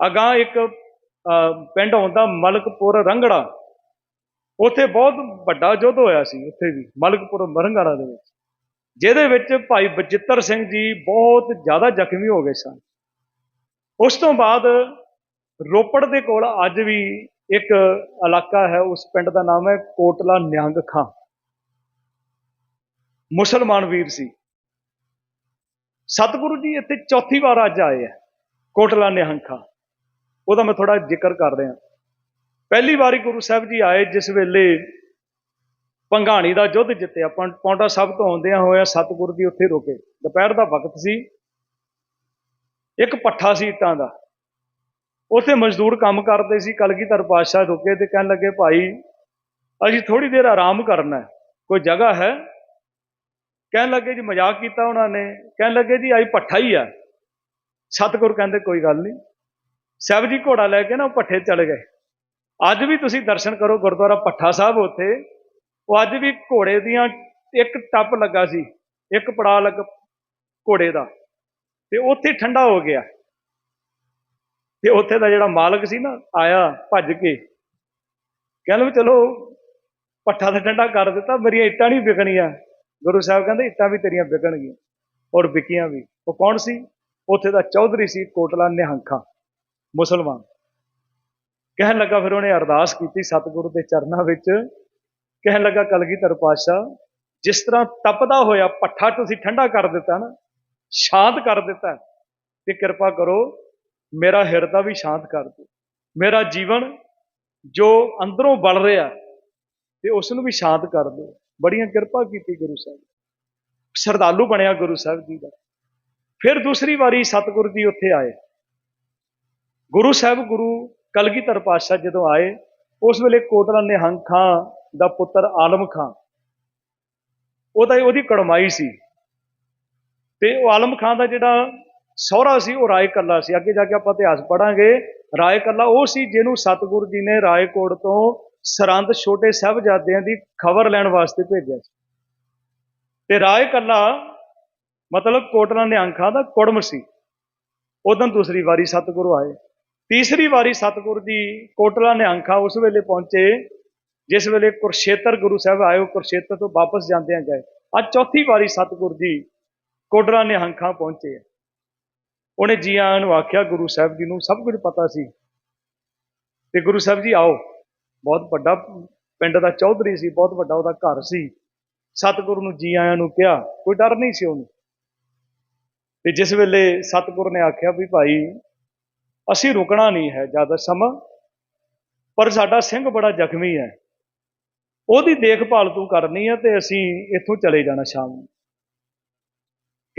Speaker 1: ਅਗਾਹ ਇੱਕ ਪਿੰਡ ਆਉਂਦਾ, ਮਲਕਪੁਰ ਰੰਗੜਾ। ਉੱਥੇ ਬਹੁਤ ਵੱਡਾ ਯੁੱਧ ਹੋਇਆ ਸੀ, ਉੱਥੇ ਵੀ, ਮਲਕਪੁਰ ਮਰੰਗੜਾ ਦੇ ਵਿੱਚ। ਜਿਹਦੇ ਵਿੱਚ ਭਾਈ ਬਚਿੱਤਰ ਸਿੰਘ ਜੀ ਬਹੁਤ ਜ਼ਿਆਦਾ ਜ਼ਖਮੀ ਹੋ ਗਏ ਸਨ। ਉਸ ਤੋਂ ਬਾਅਦ ਰੋਪੜ ਦੇ ਕੋਲ ਅੱਜ ਵੀ ਇੱਕ ਇਲਾਕਾ ਹੈ, ਉਸ ਪਿੰਡ ਦਾ ਨਾਮ ਹੈ ਕੋਟਲਾ ਨਿਹੰਗ ਖਾਂ। ਮੁਸਲਮਾਨ ਵੀਰ ਸੀ। ਸਤਿਗੁਰੂ ਜੀ ਇੱਥੇ ਚੌਥੀ ਵਾਰ ਅੱਜ ਆਏ ਆ ਕੋਟਲਾ ਨਿਹੰਗ ਖਾਂ। ਉਹਦਾ ਮੈਂ ਥੋੜਾ ਜ਼ਿਕਰ ਕਰ ਰਿਹਾ। ਪਹਿਲੀ ਵਾਰੀ ਗੁਰੂ ਸਾਹਿਬ ਜੀ ਆਏ, ਜਿਸ ਵੇਲੇ ਪੰਘਾਣੀ ਦਾ ਯੁੱਧ ਜਿੱਤਿਆ। ਪੌਂ- ਪੌਂਟਾ ਸਾਹਿਬ ਤੋਂ ਆਉਂਦਿਆਂ ਹੋਇਆ ਸਤਿਗੁਰੂ ਜੀ ਉੱਥੇ ਰੁਕੇ। ਦੁਪਹਿਰ ਦਾ ਵਕਤ ਸੀ। ਇੱਕ ਪੱਠਾ ਸੀ ਇੱਟਾਂ ਦਾ। ਉੱਥੇ ਮਜ਼ਦੂਰ ਕੰਮ ਕਰਦੇ ਸੀ, ਕਲਗੀਧਰ ਪਾਤਸ਼ਾਹ ਰੁਕੇ ਤੇ ਕਹਿਣ ਲੱਗੇ, ਭਾਈ, ਅਸੀਂ ਥੋੜੀ ਦੇਰ ਆਰਾਮ ਕਰਨਾ ਕੋਈ ਜਗ੍ਹਾ ਹੈ? ਕਹਿਣ ਲੱਗੇ, ਜੀ, ਮਜ਼ਾਕ ਕੀਤਾ ਉਹਨਾਂ ਨੇ। ਕਹਿਣ ਲੱਗੇ, ਜੀ ਆਈ ਪੱਠਾ ਹੀ ਆ। ਸਤਿਗੁਰ ਕਹਿੰਦੇ, ਕੋਈ ਗੱਲ ਨਹੀਂ। ਸਾਹਿਬ ਜੀ ਘੋੜਾ ਲੈ ਕੇ ਨਾ, ਉਹ ਪੱਠੇ ਚਲੇ ਗਏ। ਅੱਜ ਵੀ ਤੁਸੀਂ ਦਰਸ਼ਨ ਕਰੋ ਗੁਰਦੁਆਰਾ ਪੱਠਾ ਸਾਹਿਬ ਉੱਥੇ। ਉਹ ਅੱਜ ਵੀ ਘੋੜੇ ਦੀਆਂ ਇੱਕ ਟੱਪ ਲੱਗਾ ਸੀ, ਇੱਕ ਪੜਾ ਲੱਗ ਘੋੜੇ ਦਾ। ਤੇ ਉੱਥੇ ਠੰਡਾ ਹੋ ਗਿਆ। ਤੇ ਉੱਥੇ ਦਾ ਜਿਹੜਾ ਮਾਲਕ ਸੀ ਨਾ, ਆਇਆ ਭੱਜ ਕੇ। ਕਹਿੰਦਾ ਵੀ ਚਲੋ, ਪੱਠਾ ਤੇ ਠੰਡਾ ਕਰ ਦਿੱਤਾ, ਮੇਰੀਆਂ ਇੱਟਾਂ ਨਹੀਂ ਵਿਕਣੀਆਂ। ਗੁਰੂ ਸਾਹਿਬ ਕਹਿੰਦੇ, ਇੱਟਾਂ ਵੀ ਤੇਰੀਆਂ ਵਿਕਣਗੀਆਂ ਔਰ ਵਿਕੀਆਂ ਵੀ। ਉਹ ਕੌਣ ਸੀ? ਉੱਥੇ ਦਾ ਚੌਧਰੀ ਸੀ ਕੋਟਲਾ ਨਿਹੰਖਾ, ਮੁਸਲਮਾਨ। ਕਹਿਣ ਲੱਗਾ ਫਿਰ ਉਹਨੇ ਅਰਦਾਸ ਕੀਤੀ ਸਤਿਗੁਰੂ ਦੇ ਚਰਨਾਂ ਵਿੱਚ। ਕਹਿਣ ਲੱਗਾ, ਕਲਗੀਧਰ ਪਾਤਸ਼ਾਹ, ਜਿਸ ਤਰ੍ਹਾਂ ਤਪਦਾ ਹੋਇਆ ਪੱਠਾ ਤੁਸੀਂ ਠੰਡਾ ਕਰ ਦਿੱਤਾ ਨਾ, ਸ਼ਾਂਤ ਕਰ ਦਿੱਤਾ, ਤੇ ਕਿਰਪਾ ਕਰੋ ਮੇਰਾ ਹਿਰਦਾ ਵੀ ਸ਼ਾਂਤ ਕਰ ਦਿਓ ਮੇਰਾ ਜੀਵਨ ਜੋ ਅੰਦਰੋਂ ਬਲ ਰਿਹਾ ਤੇ ਉਸ ਨੂੰ ਵੀ ਸ਼ਾਂਤ ਕਰ ਦਿਓ ਬੜੀਆਂ ਕਿਰਪਾ ਕੀਤੀ ਗੁਰੂ ਸਾਹਿਬ। ਸ਼ਰਧਾਲੂ ਬਣਿਆ ਗੁਰੂ ਸਾਹਿਬ ਜੀ ਦਾ। ਫਿਰ ਦੂਸਰੀ ਵਾਰੀ ਸਤਿਗੁਰੂ ਜੀ ਉੱਥੇ ਆਏ। ਗੁਰੂ ਸਾਹਿਬ, ਗੁਰੂ ਕਲਗੀਧਰ ਪਾਤਸ਼ਾਹ ਜਦੋਂ ਆਏ, ਉਸ ਵੇਲੇ ਕੋਟਲਾ ਨਿਹੰਗ ਖਾਂ ਦਾ ਪੁੱਤਰ ਆਲਮ ਖਾਂ, ਉਹਦਾ ਉਹਦੀ ਕੜਮਾਈ ਸੀ। ਤੇ ਉਹ ਆਲਮ ਖਾਂ ਦਾ ਜਿਹੜਾ ਸਹੁਰਾ ਸੀ, ਉਹ ਰਾਏ ਕੱਲਾ ਸੀ। ਅੱਗੇ ਜਾ ਕੇ ਆਪਾਂ ਇਤਿਹਾਸ ਪੜਾਂਗੇ ਰਾਏ ਕੱਲਾ ਉਹ ਸੀ ਜਿਹਨੂੰ ਸਤਿਗੁਰੂ ਜੀ ਨੇ ਰਾਏਕੋਟ ਤੋਂ ਸਰੰਦ ਛੋਟੇ ਸਾਹਿਬਜ਼ਾਦਿਆਂ ਦੀ ਖਬਰ ਲੈਣ ਵਾਸਤੇ ਭੇਜਿਆ ਸੀ। ਤੇ ਰਾਏ ਕੱਲਾ ਮਤਲਬ ਕੋਟਲਾ ਨਿਹੰਗ ਖਾਂ ਦਾ ਕੁੜਮ ਸੀ। ਉਦੋਂ ਦੂਸਰੀ ਵਾਰੀ ਸਤਿਗੁਰੂ ਆਏ। ਤੀਸਰੀ ਵਾਰੀ ਸਤਿਗੁਰੂ ਜੀ ਕੋਟਲਾ ਨਿਹੰਗ ਖਾਂ ਉਸ ਵੇਲੇ ਪਹੁੰਚੇ, ਜਿਸ ਵੇਲੇ ਕੁਰਸ਼ੇਤਰ ਗੁਰੂ ਸਾਹਿਬ ਆਏ, ਉਹ ਕੁਰਸ਼ੇਤਰ ਤੋਂ ਵਾਪਸ ਜਾਂਦਿਆਂ ਗਏ। ਅੱਜ ਚੌਥੀ ਵਾਰੀ ਸਤਿਗੁਰੂ ਜੀ ਕੋਟਲਾ ਨਿਹੰਗ ਖਾਂ ਪਹੁੰਚੇ ਉਹਨੇ ਜੀ ਆਇਆਂ ਨੂੰ ਆਖਿਆ, ਗੁਰੂ ਸਾਹਿਬ ਜੀ ਨੂੰ ਸਭ ਕੁਝ ਪਤਾ ਸੀ। ਤੇ ਗੁਰੂ ਸਾਹਿਬ ਜੀ ਆਓ। ਬਹੁਤ ਵੱਡਾ ਪਿੰਡ ਦਾ ਚੌਧਰੀ ਸੀ, ਬਹੁਤ ਵੱਡਾ ਉਹਦਾ ਘਰ ਸੀ। ਸਤਿਗੁਰੂ ਨੂੰ ਜੀ ਆਇਆਂ ਨੂੰ ਕਿਹਾ, ਕੋਈ ਡਰ ਨਹੀਂ ਸੀ ਉਹਨੂੰ। ਤੇ ਜਿਸ ਵੇਲੇ ਸਤਿਗੁਰ ਨੇ ਆਖਿਆ ਵੀ ਭਾਈ, ਅਸੀਂ ਰੁਕਣਾ ਨਹੀਂ ਹੈ ਜ਼ਿਆਦਾ ਸਮਾਂ, ਪਰ ਸਾਡਾ ਸਿੰਘ ਬੜਾ ਜ਼ਖਮੀ ਹੈ। ਉਹਦੀ ਦੇਖਭਾਲ ਤੂੰ ਕਰਨੀ ਹੈ ਤੇ ਅਸੀਂ ਇੱਥੋਂ ਚਲੇ ਜਾਣਾ ਸ਼ਾਮ ਨੂੰ।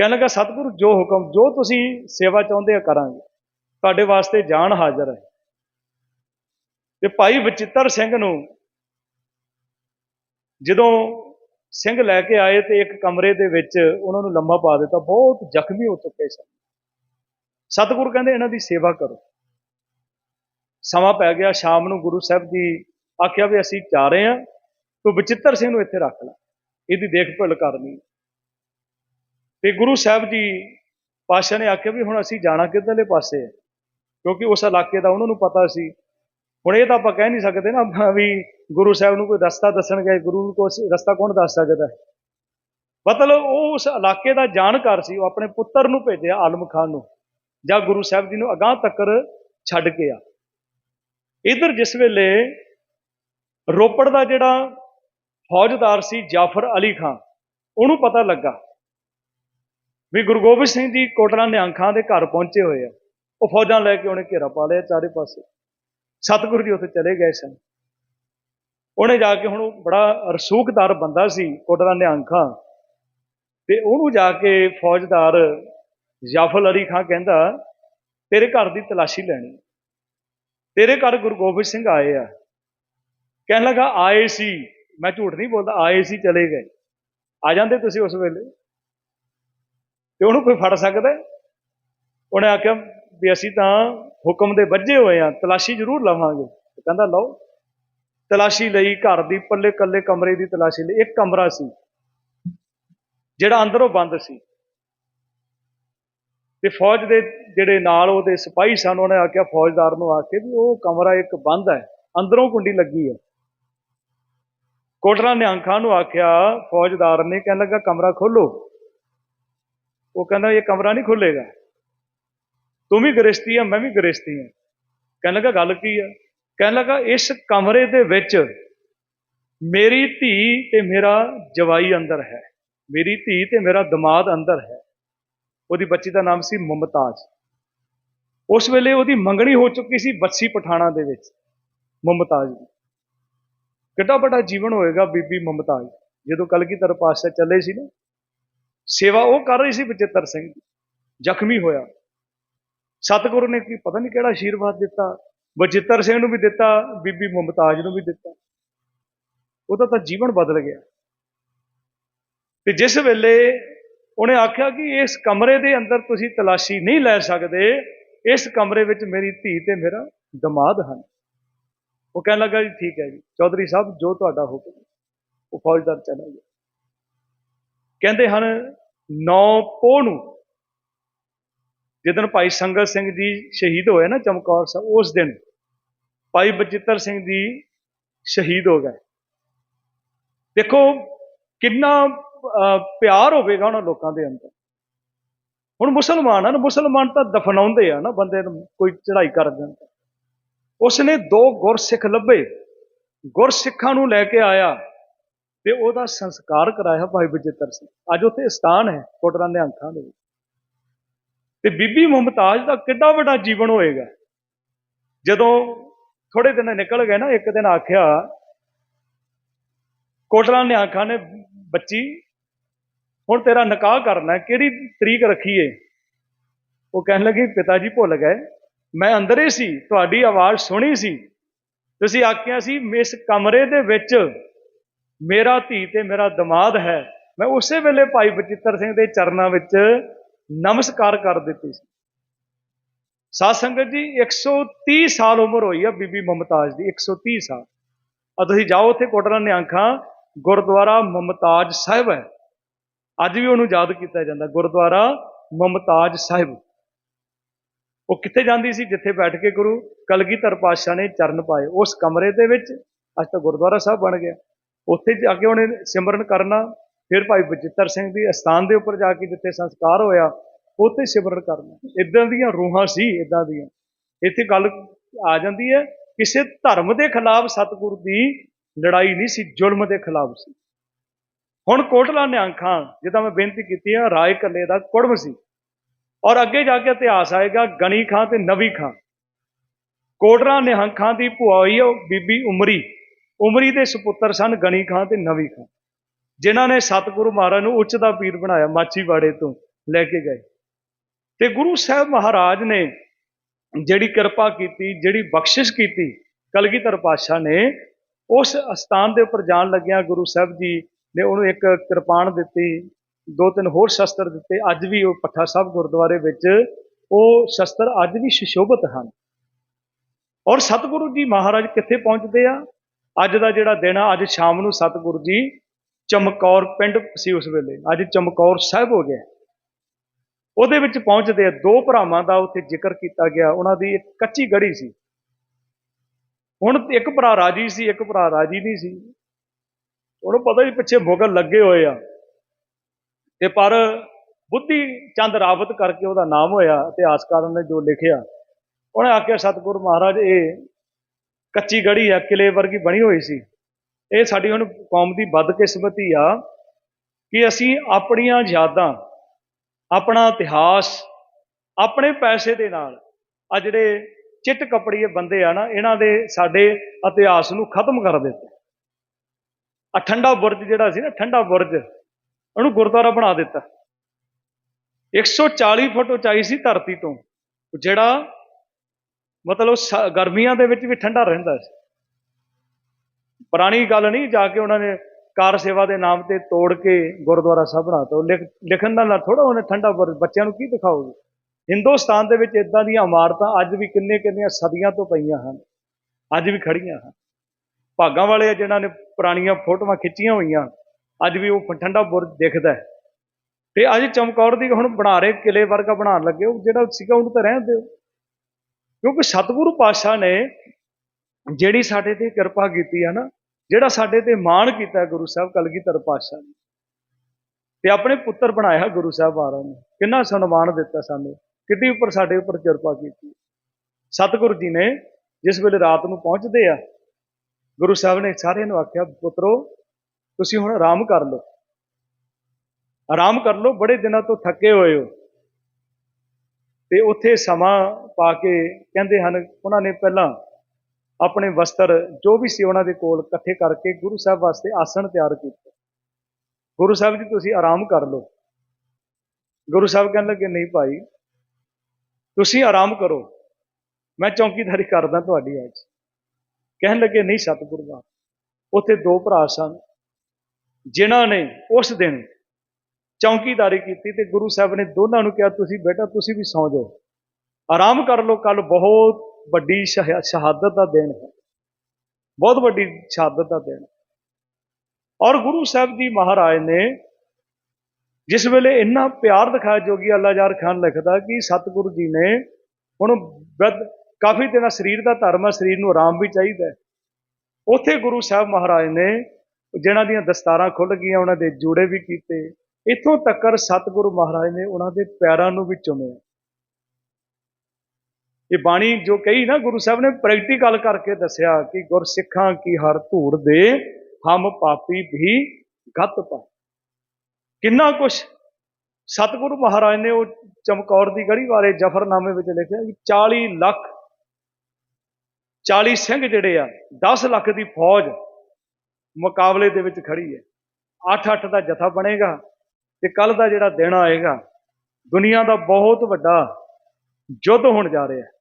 Speaker 1: ਕਹਿਣ ਲੱਗਾ, ਸਤਿਗੁਰੂ, ਜੋ ਹੁਕਮ, ਜੋ ਤੁਸੀਂ ਸੇਵਾ ਚਾਹੁੰਦੇ ਆ ਕਰਾਂਗੇ। ਤੁਹਾਡੇ ਵਾਸਤੇ ਜਾਨ ਹਾਜ਼ਰ ਹੈ। ਤੇ ਭਾਈ ਬਚਿੱਤਰ ਸਿੰਘ ਨੂੰ ਜਦੋਂ ਸਿੰਘ ਲੈ ਕੇ ਆਏ ਤੇ ਇੱਕ ਕਮਰੇ ਦੇ ਵਿੱਚ ਉਹਨਾਂ ਨੂੰ ਲੰਮਾ ਪਾ ਦਿੱਤਾ, ਬਹੁਤ ਜ਼ਖਮੀ ਹੋ ਚੁੱਕੇ ਸਨ। ਸਤਿਗੁਰੂ ਕਹਿੰਦੇ, ਇਹਨਾਂ ਦੀ ਸੇਵਾ ਕਰੋ। ਸਮਾਂ ਪੈ ਗਿਆ, ਸ਼ਾਮ ਨੂੰ ਗੁਰੂ ਸਾਹਿਬ ਜੀ ਆਖਿਆ ਵੀ ਅਸੀਂ ਜਾ ਰਹੇ ਹਾਂ, ਤੂੰ ਬਚਿੱਤਰ ਸਿੰਘ ਨੂੰ ਇੱਥੇ ਰੱਖ ਲੈ। ਇਹਦੀ ਦੇਖਭਾਲ ਕਰਨੀ ਤੇ ਗੁਰੂ ਸਾਹਿਬ ਜੀ ਪਾਸ਼ਾ ਨੇ ਆਖਿਆ ਵੀ ਹੁਣ ਅਸੀਂ ਜਾਣਾ ਕਿੱਧਰਲੇ ਪਾਸੇ ਹੈ ਕਿਉਂਕਿ ਉਸ ਇਲਾਕੇ ਦਾ ਉਹਨਾਂ ਨੂੰ ਪਤਾ ਸੀ। ਹੁਣ ਇਹ ਤਾਂ ਆਪਾਂ ਕਹਿ ਨਹੀਂ ਸਕਦੇ ਨਾ ਵੀ ਗੁਰੂ ਸਾਹਿਬ ਨੂੰ ਕੋਈ ਰਸਤਾ ਦੱਸਣ ਗਏ ਗੁਰੂ ਨੂੰ ਕੋਈ ਰਸਤਾ ਕੌਣ ਦੱਸ ਸਕਦਾ? ਹੈ ਮਤਲਬ ਉਹ ਉਸ ਇਲਾਕੇ ਦਾ ਜਾਣਕਾਰ ਸੀ, ਉਹ ਆਪਣੇ ਪੁੱਤਰ ਨੂੰ ਭੇਜਿਆ ਆਲਮ ਖਾਨ ਨੂੰ, ਜਾਂ ਗੁਰੂ ਸਾਹਿਬ ਜੀ ਨੂੰ ਅਗਾਹ ਤੱਕ ਛੱਡ ਕੇ ਆ। ਇਧਰ ਜਿਸ ਵੇਲੇ ਰੋਪੜ ਦਾ ਜਿਹੜਾ ਫੌਜਦਾਰ ਸੀ ਜਾਫਰ ਅਲੀ ਖਾਨ, ਉਹਨੂੰ ਪਤਾ ਲੱਗਾ ਵੀ ਗੁਰੂ ਗੋਬਿੰਦ ਸਿੰਘ ਜੀ ਕੋਟਲਾ ਨਿਹੰਖਾਂ ਦੇ ਘਰ ਪਹੁੰਚੇ ਹੋਏ ਆ। ਉਹ ਫੌਜਾਂ ਲੈ ਕੇ ਉਹਨੇ ਘੇਰਾ ਪਾ ਲਿਆ ਚਾਰੇ ਪਾਸੇ। ਸਤਿਗੁਰੂ ਜੀ ਉੱਥੇ ਚਲੇ ਗਏ ਸਨ। ਉਹਨੇ ਜਾ ਕੇ ਹੁਣ ਉਹ ਬੜਾ ਰਸੂਖਦਾਰ ਬੰਦਾ ਸੀ, ਕੋਟਲਾ ਨਿਹੰਖਾਂ ਤੇ ਉਹਨੂੰ ਜਾ ਕੇ ਫੌਜਦਾਰ ਜਾਫਲ ਅਲੀ ਖਾਂ ਕਹਿੰਦਾ, ਤੇਰੇ ਘਰ ਦੀ ਤਲਾਸ਼ੀ ਲੈਣੀ ਤੇਰੇ ਘਰ ਗੁਰੂ ਗੋਬਿੰਦ ਸਿੰਘ ਆਏ ਆ। ਕਹਿਣ ਲੱਗਾ, ਆਏ ਸੀ। ਮੈਂ ਝੂਠ ਨਹੀਂ ਬੋਲਦਾ, ਆਏ ਸੀ, ਚਲੇ ਗਏ। ਆ ਜਾਂਦੇ ਤੁਸੀਂ ਉਸ ਵੇਲੇ? ਤੇ ਉਹਨੂੰ ਕੋਈ ਫੜ ਸਕਦਾ ਉਹਨੇ ਆਖਿਆ ਵੀ ਅਸੀਂ ਤਾਂ ਹੁਕਮ ਦੇ ਵੱਜੇ ਹੋਏ ਆ ਤਲਾਸ਼ੀ ਜ਼ਰੂਰ ਲਵਾਂਗੇ। ਕਹਿੰਦਾ, ਲਓ, ਤਲਾਸ਼ੀ ਲਈ ਘਰ ਦੀ ਪੱਲੇ ਕੱਲੇ ਕਮਰੇ ਦੀ ਤਲਾਸ਼ੀ ਲਈ ਇੱਕ ਕਮਰਾ ਸੀ, ਜਿਹੜਾ ਅੰਦਰੋਂ ਬੰਦ ਸੀ। ਤੇ ਫੌਜ ਦੇ ਜਿਹੜੇ ਨਾਲ ਉਹਦੇ ਸਿਪਾਹੀ ਸਨ, ਉਹਨੇ ਆਖਿਆ, ਫੌਜਦਾਰ ਨੂੰ ਆ ਕੇ ਵੀ ਉਹ ਕਮਰਾ ਇੱਕ ਬੰਦ ਹੈ, ਅੰਦਰੋਂ ਕੁੰਡੀ ਲੱਗੀ ਹੈ। ਕੋਟਲਾ ਨਿਹੰਗ ਖਾਨ ਨੂੰ ਆਖਿਆ, ਫੌਜਦਾਰ ਨੇ ਕਹਿਣ ਲੱਗਾ, ਕਮਰਾ ਖੋਲੋ ਉਹ ਕਹਿੰਦਾ ਇਹ ਕਮਰਾ ਨਹੀਂ ਖੁੱਲੇਗਾ ਤੂੰ ਵੀ ਗ੍ਰਸਤੀ ਆ, ਮੈਂ ਵੀ ਗ੍ਰਸਤੀ ਆ। ਕਹਿਣ ਲੱਗਾ, ਗੱਲ ਕੀ ਆ? ਕਹਿਣ ਲੱਗਾ, ਇਸ ਕਮਰੇ ਦੇ ਵਿੱਚ ਮੇਰੀ ਧੀ ਤੇ ਮੇਰਾ ਜਵਾਈ ਅੰਦਰ ਹੈ। ਮੇਰੀ ਧੀ ਤੇ ਮੇਰਾ ਦਮਾਦ ਅੰਦਰ ਹੈ। ਉਹਦੀ ਬੱਚੀ ਦਾ ਨਾਮ ਸੀ ਮੁਮਤਾਜ਼। ਉਸ ਵੇਲੇ ਉਹਦੀ ਮੰਗਣੀ ਹੋ ਚੁੱਕੀ ਸੀ ਬੱਸੀ ਪਠਾਣਾ ਦੇ ਵਿੱਚ, ਮੁਮਤਾਜ਼ ਦੀ। ਕਿੱਡਾ ਵੱਡਾ ਜੀਵਨ ਹੋਏਗਾ ਬੀਬੀ ਮੁਮਤਾਜ਼। ਜਦੋਂ ਕਲਗੀਧਰ ਪਾਤਸ਼ਾਹ ਚੱਲੇ ਸੀ ਨਾ ਸੇਵਾ ਉਹ ਕਰ ਰਹੀ ਸੀ ਬਚਿੱਤਰ ਸਿੰਘ ਦੀ, ਜ਼ਖਮੀ ਹੋਇਆ। ਸਤਿਗੁਰੂ ਨੇ ਕੀ ਪਤਾ ਨਹੀਂ ਕਿਹੜਾ ਆਸ਼ੀਰਵਾਦ ਦਿੱਤਾ, ਬਚਿੱਤਰ ਸਿੰਘ ਨੂੰ ਵੀ ਦਿੱਤਾ, ਬੀਬੀ ਮੁਮਤਾਜ਼ ਨੂੰ ਵੀ ਦਿੱਤਾ। ਉਹਦਾ ਤਾਂ ਜੀਵਨ ਬਦਲ ਗਿਆ। ਤੇ ਜਿਸ ਵੇਲੇ ਉਹਨੇ ਆਖਿਆ ਕਿ ਇਸ ਕਮਰੇ ਦੇ ਅੰਦਰ ਤੁਸੀਂ ਤਲਾਸ਼ੀ ਨਹੀਂ ਲੈ ਸਕਦੇ, ਇਸ ਕਮਰੇ ਵਿੱਚ ਮੇਰੀ ਧੀ ਤੇ ਮੇਰਾ ਦਮਾਦ ਹਨ। ਉਹ ਕਹਿਣ ਲੱਗਾ ਜੀ, ਠੀਕ ਹੈ ਜੀ, ਚੌਧਰੀ ਸਾਹਿਬ, ਜੋ ਤੁਹਾਡਾ ਹੁਕਮ, ਉਹ ਫੌਜਦਾਰ ਚਲਾ ਗਿਆ। ਕਹਿੰਦੇ ਹਨ 9 ਪੋਹ ਨੂੰ। ਜਦੋਂ ਭਾਈ ਸੰਗਤ ਸਿੰਘ ਜੀ ਸ਼ਹੀਦ ਹੋਏ ਨਾ ਚਮਕੌਰ ਸਾਹਿਬ, ਉਸ ਦਿਨ ਭਾਈ ਬਚਿੱਤਰ ਸਿੰਘ ਜੀ ਸ਼ਹੀਦ ਹੋ ਗਏ। ਦੇਖੋ ਕਿੰਨਾ ਪਿਆਰ ਹੋਵੇਗਾ ਉਹਨਾਂ ਲੋਕਾਂ ਦੇ ਅੰਦਰ। ਹੁਣ ਮੁਸਲਮਾਨ ਹਨ ਮੁਸਲਮਾਨ ਤਾਂ ਦਫਨਾਉਂਦੇ ਆ ਨਾ ਬੰਦੇ ਨੂੰ, ਕੋਈ ਚੜ੍ਹਾਈ ਕਰ ਦਿੰਦਾ। ਉਸਨੇ ਦੋ ਗੁਰਸਿੱਖ ਲੱਭੇ। ਗੁਰਸਿੱਖਾਂ ਨੂੰ ਲੈ ਕੇ ਆਇਆ। ਤੇ ਉਹਦਾ ਸੰਸਕਾਰ ਕਰਾਇਆ ਭਾਈ ਬਜਿੱਤਰ ਸਿੰਘ। ਅੱਜ ਉੱਥੇ ਸਥਾਨ ਹੈ ਕੋਟਰਾ ਨਿਹੰਖਾਂ ਦੇ ਵਿੱਚ। ਤੇ ਬੀਬੀ ਮੁਮਤਾਜ਼ ਦਾ ਕਿੱਡਾ ਵੱਡਾ ਜੀਵਨ ਹੋਏਗਾ। ਜਦੋਂ ਥੋੜੇ ਦਿਨ ਨਿਕਲ ਗਏ ਨਾ, ਇੱਕ ਦਿਨ ਆਖਿਆ ਕੋਟਲਾ ਨਿਹੰਖਾਂ ਨੇ, ਬੱਚੀ, ਹੁਣ ਤੇਰਾ ਨਿਕਾਹ ਕਰਨਾ ਕਿਹੜੀ ਤਰੀਕ ਰੱਖੀਏ? ਉਹ ਕਹਿਣ ਲੱਗੀ ਪਿਤਾ ਜੀ ਭੁੱਲ ਗਏ। ਮੈਂ ਅੰਦਰ ਹੀ ਸੀ, ਤੁਹਾਡੀ ਆਵਾਜ਼ ਸੁਣੀ ਸੀ। ਤੁਸੀਂ ਆਖਿਆ ਸੀ ਇਸ ਕਮਰੇ ਦੇ ਵਿੱਚ ਮੇਰਾ ਧੀ ਤੇ ਮੇਰਾ ਦਮਾਦ ਹੈ। ਮੈਂ ਉਸੇ ਵੇਲੇ ਭਾਈ ਬਚਿੱਤਰ ਸਿੰਘ ਦੇ ਚਰਨਾਂ ਵਿੱਚ ਨਮਸਕਾਰ ਕਰ ਦਿੱਤੀ ਸੀ। ਸਾਧ ਸੰਗਤ ਜੀ 130 ਸਾਲ ਉਮਰ ਹੋਈ ਆ ਬੀਬੀ ਮੁਮਤਾਜ਼ ਦੀ 130 ਸਾਲ। ਆ ਤੁਸੀਂ ਜਾਓ ਉੱਥੇ ਕੋਟਲਾ ਨਿਆਂਖਾਂ ਗੁਰਦੁਆਰਾ ਮੁਮਤਾਜ਼ ਸਾਹਿਬ ਹੈ। ਅੱਜ ਵੀ ਉਹਨੂੰ ਯਾਦ ਕੀਤਾ ਜਾਂਦਾ, ਗੁਰਦੁਆਰਾ ਮੁਮਤਾਜ਼ ਸਾਹਿਬ। ਉਹ ਕਿੱਥੇ ਜਾਂਦੀ ਸੀ? ਜਿੱਥੇ ਬੈਠ ਕੇ ਗੁਰੂ ਕਲਗੀਧਰ ਪਾਤਸ਼ਾਹ ਨੇ ਚਰਨ ਪਾਏ। ਉਸ ਕਮਰੇ ਦੇ ਵਿੱਚ ਅੱਜ ਤਾਂ ਗੁਰਦੁਆਰਾ ਸਾਹਿਬ ਬਣ ਗਿਆ। ਉੱਥੇ ਜਾ ਕੇ ਉਹਨੇ ਸਿਮਰਨ ਕਰਨਾ, ਫਿਰ ਭਾਈ ਬਚਿੱਤਰ ਸਿੰਘ ਦੀ ਅਸਥਾਨ ਦੇ ਉੱਪਰ ਜਾ ਕੇ ਜਿੱਥੇ ਸੰਸਕਾਰ ਹੋਇਆ, ਉੱਥੇ ਸਿਮਰਨ ਕਰਨਾ। ਇਦਾਂ ਦੀਆਂ ਰੂਹਾਂ ਸੀ ਇਦਾਂ ਦੀਆਂ। ਇੱਥੇ ਗੱਲ ਆ ਜਾਂਦੀ ਹੈ, ਕਿਸੇ ਧਰਮ ਦੇ ਖਿਲਾਫ ਸਤਿਗੁਰ ਦੀ ਲੜਾਈ ਨਹੀਂ ਸੀ, ਜ਼ੁਲਮ ਦੇ ਖਿਲਾਫ ਸੀ। ਹੁਣ ਕੋਟਲਾ ਨਿਹੰਗ ਖਾਂ ਜਿੱਦਾਂ ਮੈਂ ਬੇਨਤੀ ਕੀਤੀ ਹੈ ਰਾਏ ਕੱਲੇ ਦਾ ਕੁੜਮ ਸੀ। ਔਰ ਅੱਗੇ ਜਾ ਕੇ ਇਤਿਹਾਸ ਆਏਗਾ, ਗਣੀ ਖਾਂ ਤੇ ਨਵੀ ਖਾਂ ਕੋਟਲਾ ਨਿਹੰਗ ਖਾਂ ਦੀ ਭੂਆ ਉਹ ਬੀਬੀ ਉਮਰੀ। ਉਮਰੀ ਦੇ ਸੁਪੁੱਤਰ ਸਨ ਗਣੀ ਖਾਂ ਤੇ ਨਵੀ ਖਾਂ। ਜਿਨ੍ਹਾਂ ਨੇ ਸਤਿਗੁਰੂ ਮਹਾਰਾਜ ਨੂੰ ਉੱਚ ਦਾ ਪੀਰ ਬਣਾਇਆ ਮਾਚੀਵਾੜੇ ਤੋਂ ਲੈ ਕੇ ਗਏ। ਤੇ ਗੁਰੂ ਸਾਹਿਬ ਮਹਾਰਾਜ ਨੇ ਜਿਹੜੀ ਕਿਰਪਾ ਕੀਤੀ, ਜਿਹੜੀ ਬਖਸ਼ਿਸ਼ ਕੀਤੀ ਕਲਗੀਧਰ ਪਾਤਸ਼ਾਹ ਨੇ, ਉਸ ਅਸਥਾਨ ਦੇ ਉੱਪਰ ਜਾਣ ਲੱਗਿਆ ਗੁਰੂ ਸਾਹਿਬ ਜੀ ਨੇ ਉਹਨੂੰ ਇੱਕ ਕਿਰਪਾਨ ਦਿੱਤੀ, ਦੋ ਤਿੰਨ ਹੋਰ ਸ਼ਸਤਰ ਦਿੱਤੇ। ਅੱਜ ਵੀ ਉਹ ਪੱਠਾ ਸਾਹਿਬ ਗੁਰਦੁਆਰੇ ਵਿੱਚ ਉਹ ਸ਼ਸਤਰ ਅੱਜ ਵੀ ਸੁਸ਼ੋਭਿਤ ਹਨ। ਔਰ ਸਤਿਗੁਰੂ ਜੀ ਮਹਾਰਾਜ ਕਿੱਥੇ ਪਹੁੰਚਦੇ ਆ? ਅੱਜ ਦਾ ਜਿਹੜਾ ਦਿਨ ਆ, ਅੱਜ ਸ਼ਾਮ ਨੂੰ ਸਤਿਗੁਰੂ ਜੀ ਚਮਕੌਰ ਪਿੰਡ ਸੀ ਉਸ ਵੇਲੇ। ਅੱਜ ਚਮਕੌਰ ਸਾਹਿਬ ਹੋ ਗਿਆ ਉਹਦੇ ਵਿੱਚ ਪਹੁੰਚਦੇ ਆ, ਦੋ ਭਰਾਵਾਂ ਦਾ ਉੱਥੇ ਜ਼ਿਕਰ ਕੀਤਾ ਗਿਆ। ਉਹਨਾਂ ਦੀ ਇੱਕ ਕੱਚੀ ਗੜੀ ਸੀ। ਹੁਣ ਇੱਕ ਭਰਾ ਰਾਜੀ ਸੀ, ਇੱਕ ਭਰਾ ਰਾਜੀ ਨਹੀਂ ਸੀ। ਉਹਨੂੰ ਪਤਾ ਹੀ ਪਿੱਛੇ ਮੁਗਲ ਲੱਗੇ ਹੋਏ ਆ। ਤੇ ਪਰ ਬੁੱਧੀ ਚੰਦ ਰਾਵਤ ਕਰਕੇ ਉਹਦਾ ਨਾਮ ਹੋਇਆ। ਇਤਿਹਾਸਕਾਰਾਂ ਨੇ ਜੋ ਲਿਖਿਆ। ਉਹਨੇ ਆਖਿਆ, ਸਤਿਗੁਰ ਮਹਾਰਾਜ, ਇਹ ਕੱਚੀ ਗੜੀ ਆ, ਕਿਲੇ ਵਰਗੀ ਬਣੀ ਹੋਈ ਸੀ। ਇਹ ਸਾਡੀ ਹੁਣ ਕੌਮ ਦੀ ਬਦਕਿਸਮਤੀ ਆ ਕਿ ਅਸੀਂ ਆਪਣੀਆਂ ਯਾਦਾਂ, ਆਪਣਾ ਇਤਿਹਾਸ, ਆਪਣੇ ਪੈਸੇ ਦੇ ਨਾਲ ਆ ਜਿਹੜੇ ਚਿੱਟ ਕਪੜੀਏ ਬੰਦੇ ਆ ਨਾ, ਇਹਨਾਂ ਦੇ ਸਾਡੇ ਇਤਿਹਾਸ ਨੂੰ ਖਤਮ ਕਰ ਦਿੱਤਾ। ਆ ਠੰਡਾ ਬੁਰਜ ਜਿਹੜਾ ਸੀ ਨਾ, ਠੰਡਾ ਬੁਰਜ, ਉਹਨੂੰ ਗੁਰਦੁਆਰਾ ਬਣਾ ਦਿੱਤਾ। 140 ਫੁੱਟ ਉਚਾਈ ਸੀ ਧਰਤੀ ਤੋਂ, ਜਿਹੜਾ ਮਤਲਬ ਸ- ਗਰਮੀਆਂ ਦੇ ਵਿੱਚ ਵੀ ਠੰਡਾ ਰਹਿੰਦਾ ਸੀ। ਪੁਰਾਣੀ ਗੱਲ ਨਹੀਂ, ਜਾ ਕੇ ਉਹਨਾਂ ਨੇ ਕਾਰ ਸੇਵਾ ਦੇ ਨਾਮ ਤੇ ਤੋੜ ਕੇ ਗੁਰਦੁਆਰਾ ਸਾਹਿਬ ਬਣਾਤਾ ਉਹ ਲਿਖ- ਲਿਖਣ ਨਾਲ ਥੋੜਾ ਉਹਨੇ ਠੰਡਾ ਬੁਰਜ ਬੱਚਿਆਂ ਨੂੰ ਕੀ ਦਿਖਾਓਗੇ? ਹਿੰਦੁਸਤਾਨ ਦੇ ਵਿੱਚ ਇਦਾਂ ਦੀਆਂ ਇਮਾਰਤਾਂ ਅੱਜ ਵੀ ਕਿੰਨੇ ਕਿੰਨੀਆਂ ਸਦੀਆਂ ਤੋਂ ਪਈਆਂ ਹਨ। ਅੱਜ ਵੀ ਖੜੀਆਂ ਹਨ। ਭਾਗਾਂ ਵਾਲੇ ਆ ਜਿਨ੍ਹਾਂ ਨੇ ਪੁਰਾਣੀਆਂ ਫੋਟੋਆਂ ਖਿੱਚੀਆਂ ਹੋਈਆਂ, ਅੱਜ ਵੀ ਉਹ ਠੰਡਾ ਬੁਰਜ ਦਿਖਦਾ ਹੈ। ਤੇ ਅੱਜ ਚਮਕੌਰ ਦੀ ਹੁਣ ਬਣਾ ਰਹੇ ਕਿਲੇ ਵਰਗਾ ਬਣਾਉਣ ਲੱਗੇ। ਉਹ ਜਿਹੜਾ ਸੀਗਾ ਉਹਨੂੰ ਤਾਂ ਰਹਿਣ ਦਿਓ। ਕਿਉਂਕਿ ਸਤਿਗੁਰੂ ਪਾਤਸ਼ਾਹ ਨੇ ਜਿਹੜੀ ਸਾਡੇ ਤੇ ਕਿਰਪਾ ਕੀਤੀ ਹੈ ਨਾ, ਜਿਹੜਾ ਸਾਡੇ ਤੇ ਮਾਣ ਕੀਤਾ ਗੁਰੂ ਸਾਹਿਬ ਕਲਗੀਧਰ ਪਾਤਸ਼ਾਹ ਨੇ, ਤੇ ਆਪਣੇ ਪੁੱਤਰ ਬਣਾਇਆ ਗੁਰੂ ਸਾਹਿਬ ਮਹਾਰਾਜ ਨੇ, ਕਿੰਨਾ ਸਨਮਾਨ ਦਿੱਤਾ ਸਾਨੂੰ, ਕਿੱਡੀ ਉੱਪਰ ਸਾਡੇ ਉੱਪਰ ਕਿਰਪਾ ਕੀਤੀ। ਸਤਿਗੁਰੂ ਜੀ ਨੇ ਜਿਸ ਵੇਲੇ ਰਾਤ ਨੂੰ ਪਹੁੰਚਦੇ ਆ, ਗੁਰੂ ਸਾਹਿਬ ਨੇ ਸਾਰਿਆਂ ਨੂੰ ਆਖਿਆ, ਪੁੱਤਰੋ, ਤੁਸੀਂ ਹੁਣ ਆਰਾਮ ਕਰ ਲਓ। ਆਰਾਮ ਕਰ ਲਓ, ਬੜੇ ਦਿਨਾਂ ਤੋਂ ਥੱਕੇ ਹੋਏ ਹੋ। ਤੇ ਉੱਥੇ ਸਮਾਂ ਪਾ ਕੇ ਕਹਿੰਦੇ ਹਨ, ਉਹਨਾਂ ਨੇ ਪਹਿਲਾਂ ਆਪਣੇ ਵਸਤਰ ਜੋ ਵੀ ਸੀ ਉਹਨਾਂ ਦੇ ਕੋਲ ਇਕੱਠੇ ਕਰਕੇ ਗੁਰੂ ਸਾਹਿਬ ਵਾਸਤੇ ਆਸਣ ਤਿਆਰ ਕੀਤਾ। ਗੁਰੂ ਸਾਹਿਬ ਜੀ, ਤੁਸੀਂ ਆਰਾਮ ਕਰ ਲਓ। ਗੁਰੂ ਸਾਹਿਬ ਕਹਿਣ ਲੱਗੇ, ਨਹੀਂ ਭਾਈ, ਤੁਸੀਂ ਆਰਾਮ ਕਰੋ। ਮੈਂ ਚੌਕੀਦਾਰੀ ਕਰਦਾ ਤੁਹਾਡੀ ਅੱਜ। ਕਹਿਣ ਲੱਗੇ, ਨਹੀਂ ਸਤਿਗੁਰੂ ਦਾ ਉੱਥੇ ਦੋ ਭਰਾ ਸਨ, ਜਿਨ੍ਹਾਂ ਨੇ ਉਸ ਦਿਨ ਚੌਂਕੀਦਾਰੀ ਕੀਤੀ ਤੇ ਗੁਰੂ ਸਾਹਿਬ ਨੇ ਦੋਨਾਂ ਨੂੰ ਕਿਹਾ, ਤੁਸੀਂ ਬੇਟਾ, ਤੁਸੀਂ ਵੀ ਸੌਂ ਜਾਓ। ਆਰਾਮ ਕਰ ਲਓ ਕੱਲ ਬਹੁਤ ਵੱਡੀ ਸ਼ਹਾ- ਸ਼ਹਾਦਤ ਦਾ ਦਿਨ ਹੈ। ਬਹੁਤ ਵੱਡੀ ਸ਼ਹਾਦਤ ਦਾ ਦਿਨ ਔਰ ਗੁਰੂ ਸਾਹਿਬ ਜੀ ਮਹਾਰਾਜ ਨੇ ਜਿਸ ਵੇਲੇ ਇੰਨਾ ਪਿਆਰ ਦਿਖਾਇਆ, ਜੋਗੀ ਅੱਲਾ ਯਾਰ ਖਾਨ ਲਿਖਦਾ ਕਿ ਸਤਿਗੁਰੂ ਜੀ ਨੇ ਹੁਣ ਬਦ, ਕਾਫੀ ਦਿਨਾਂ ਸਰੀਰ ਦਾ ਧਰਮ ਹੈ, ਸਰੀਰ ਨੂੰ ਆਰਾਮ ਵੀ ਚਾਹੀਦਾ ਹੈ। ਉੱਥੇ ਗੁਰੂ ਸਾਹਿਬ ਮਹਾਰਾਜ ਨੇ, ਜਿਨ੍ਹਾਂ ਦੀਆਂ ਦਸਤਾਰਾਂ ਖੁੱਲ ਗਈਆਂ, ਉਹਨਾਂ ਦੇ ਜੂੜੇ ਵੀ ਕੀਤੇ। ਇੱਥੋਂ ਤੱਕਰ ਸਤਿਗੁਰੂ ਮਹਾਰਾਜ ਨੇ ਉਹਨਾਂ ਦੇ ਪੈਰਾਂ ਨੂੰ ਵੀ ਚੁੰਮਿਆ। ਇਹ ਬਾਣੀ ਜੋ ਕਹੀ ਨਾ, ਗੁਰੂ ਸਾਹਿਬ ਨੇ ਪ੍ਰੈਕਟੀਕਲ ਕਰਕੇ ਦੱਸਿਆ ਕਿ ਗੁਰਸਿੱਖਾਂ ਕੀ ਹਰ ਧੂੜ ਦੇ ਹਮ ਪਾਪੀ ਵੀ ਗੱਤ ਪਾ ਕਿੰਨਾ ਕੁਛ ਸਤਿਗੁਰੂ ਮਹਾਰਾਜ ਨੇ ਉਹ ਚਮਕੌਰ ਦੀ ਗੜੀ ਬਾਰੇ ਜਫਰਨਾਮੇ ਵਿੱਚ ਲਿਖਿਆ ਕਿ 40 ਲੱਖ 40 ਸਿੰਘ ਜਿਹੜੇ ਆ 10 ਲੱਖ ਦੀ ਫੌਜ ਮੁਕਾਬਲੇ ਦੇ ਵਿੱਚ ਖੜੀ ਹੈ। 8-8 ਦਾ ਜਥਾ ਬਣੇਗਾ। ਤੇ ਕੱਲ ਦਾ ਜਿਹੜਾ ਦਿਨ ਆਏਗਾ, ਦੁਨੀਆ ਦਾ ਬਹੁਤ ਵੱਡਾ ਯੁੱਧ ਹੋਣ ਜਾ ਰਿਹਾ ਹੈ,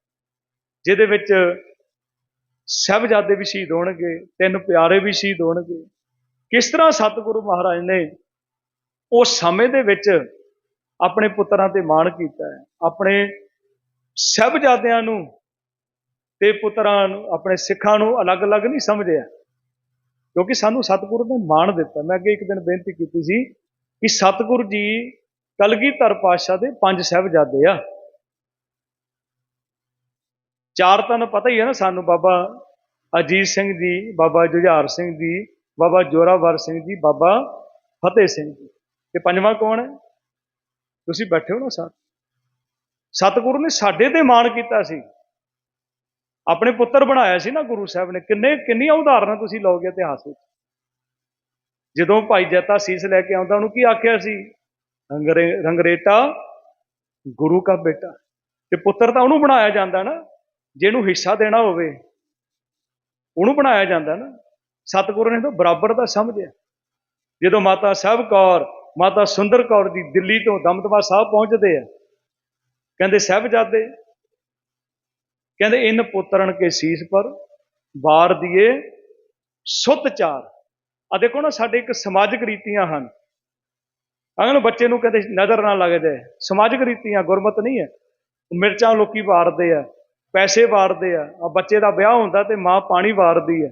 Speaker 1: ਜਿਹਦੇ ਵਿੱਚ ਸਹਿਬਜ਼ਾਦੇ ਵੀ ਸ਼ਹੀਦ ਹੋਣਗੇ, ਤਿੰਨ ਪਿਆਰੇ ਵੀ ਸ਼ਹੀਦ ਹੋਣਗੇ। ਕਿਸ ਤਰ੍ਹਾਂ ਸਤਿਗੁਰੂ ਮਹਾਰਾਜ ਨੇ ਉਸ ਸਮੇਂ ਦੇ ਵਿੱਚ ਆਪਣੇ ਪੁੱਤਰਾਂ ਤੇ ਮਾਣ ਕੀਤਾ ਹੈ, ਆਪਣੇ ਸਹਿਬਜ਼ਾਦਿਆਂ ਨੂੰ ਤੇ ਪੁੱਤਰਾਂ ਨੂੰ, ਆਪਣੇ ਸਿੱਖਾਂ ਨੂੰ ਅਲੱਗ-ਅਲੱਗ ਨਹੀਂ ਸਮਝਿਆ, ਕਿਉਂਕਿ ਸਾਨੂੰ ਸਤਿਗੁਰੂ ਨੇ ਮਾਣ ਦਿੱਤਾ। ਮੈਂ ਅੱਗੇ ਇੱਕ ਦਿਨ ਬੇਨਤੀ ਕੀਤੀ ਸੀ ਕਿ ਸਤਿਗੁਰੂ ਜੀ ਕਲਗੀਧਰ ਪਾਤਸ਼ਾਹ ਦੇ ਪੰਜ ਸਹਿਬਜ਼ਾਦੇ ਆ। ਚਾਰ ਤਾਂ ਪਤਾ ਹੀ ਹੈ ਨਾ ਸਾਨੂੰ ਬਾਬਾ ਅਜੀਤ ਸਿੰਘ ਜੀ, ਬਾਬਾ ਜੁਝਾਰ ਸਿੰਘ ਜੀ, ਬਾਬਾ ਜੋਰਾਵਰ ਸਿੰਘ ਜੀ, ਬਾਬਾ ਫਤਿਹ ਸਿੰਘ ਜੀ। ਤੇ ਪੰਜਵਾਂ ਕੌਣ ਹੈ? ਤੁਸੀਂ ਬੈਠੇ ਹੋ ਨਾ ਸਰ ਸਤਿਗੁਰੂ ਨੇ ਸਾਡੇ ਤੇ ਮਾਣ ਕੀਤਾ ਸੀ। ਆਪਣੇ ਪੁੱਤਰ ਬਣਾਇਆ ਸੀ ਨਾ ਗੁਰੂ ਸਾਹਿਬ ਨੇ। ਕਿੰਨੇ ਕਿੰਨੀਆਂ ਉਦਾਹਰਨਾਂ ਤੁਸੀਂ ਲਓਗੇ ਇਤਿਹਾਸ ਵਿੱਚ। ਜਦੋਂ ਭਾਈ ਜੱਤਾ ਸੀਸ ਲੈ ਕੇ ਆਉਂਦਾ, ਉਹਨੂੰ ਕੀ ਆਖਿਆ ਸੀ? ਰੰਗਰੇ, ਰੰਗਰੇਟਾ, ਗੁਰੂ ਦਾ ਬੇਟਾ। ਤੇ ਪੁੱਤਰ ਤਾਂ ਉਹਨੂੰ ਬਣਾਇਆ ਜਾਂਦਾ ਨਾ ਜਿਹਨੂੰ ਹਿੱਸਾ ਦੇਣਾ ਹੋਵੇ, ਉਹਨੂੰ ਬਣਾਇਆ ਜਾਂਦਾ ਨਾ। ਸਤਿਗੁਰੂ ਨੇ ਤਾਂ ਬਰਾਬਰ ਦਾ ਸਮਝਿਆ। ਜਦੋਂ ਮਾਤਾ ਸਾਹਿਬ ਕੌਰ, ਮਾਤਾ ਸੁੰਦਰ ਕੌਰ ਜੀ ਦਿੱਲੀ ਤੋਂ ਦਮਦਮਾ ਸਾਹਿਬ ਪਹੁੰਚਦੇ ਆ, ਕਹਿੰਦੇ, ਸਾਹਿਬਜ਼ਾਦੇ, ਕਹਿੰਦੇ, ਇਨ ਪੁੱਤਰਨ ਕੇ ਸੀਸ ਪਰ ਬਾਰ ਦੀਏ ਸੁਤ ਚਾਰ। ਆ ਦੇਖੋ ਨਾ, ਸਾਡੇ ਇੱਕ ਸਮਾਜਿਕ ਰੀਤੀਆਂ ਹਨ। ਅਗਰ ਬੱਚੇ ਨੂੰ ਕਦੇ ਨਜ਼ਰ ਨਾ ਲੱਗ ਜਾਏ, ਸਮਾਜਿਕ ਰੀਤੀਆਂ ਗੁਰਮਤ ਨਹੀਂ ਹੈ। ਮਿਰਚਾਂ ਲੋਕੀ ਵਾਰਦੇ ਆ, ਪੈਸੇ ਵਾਰਦੇ ਆ ਆ ਬੱਚੇ ਦਾ ਵਿਆਹ ਹੁੰਦਾ ਤੇ ਮਾਂ ਪਾਣੀ ਵਾਰਦੀ ਹੈ।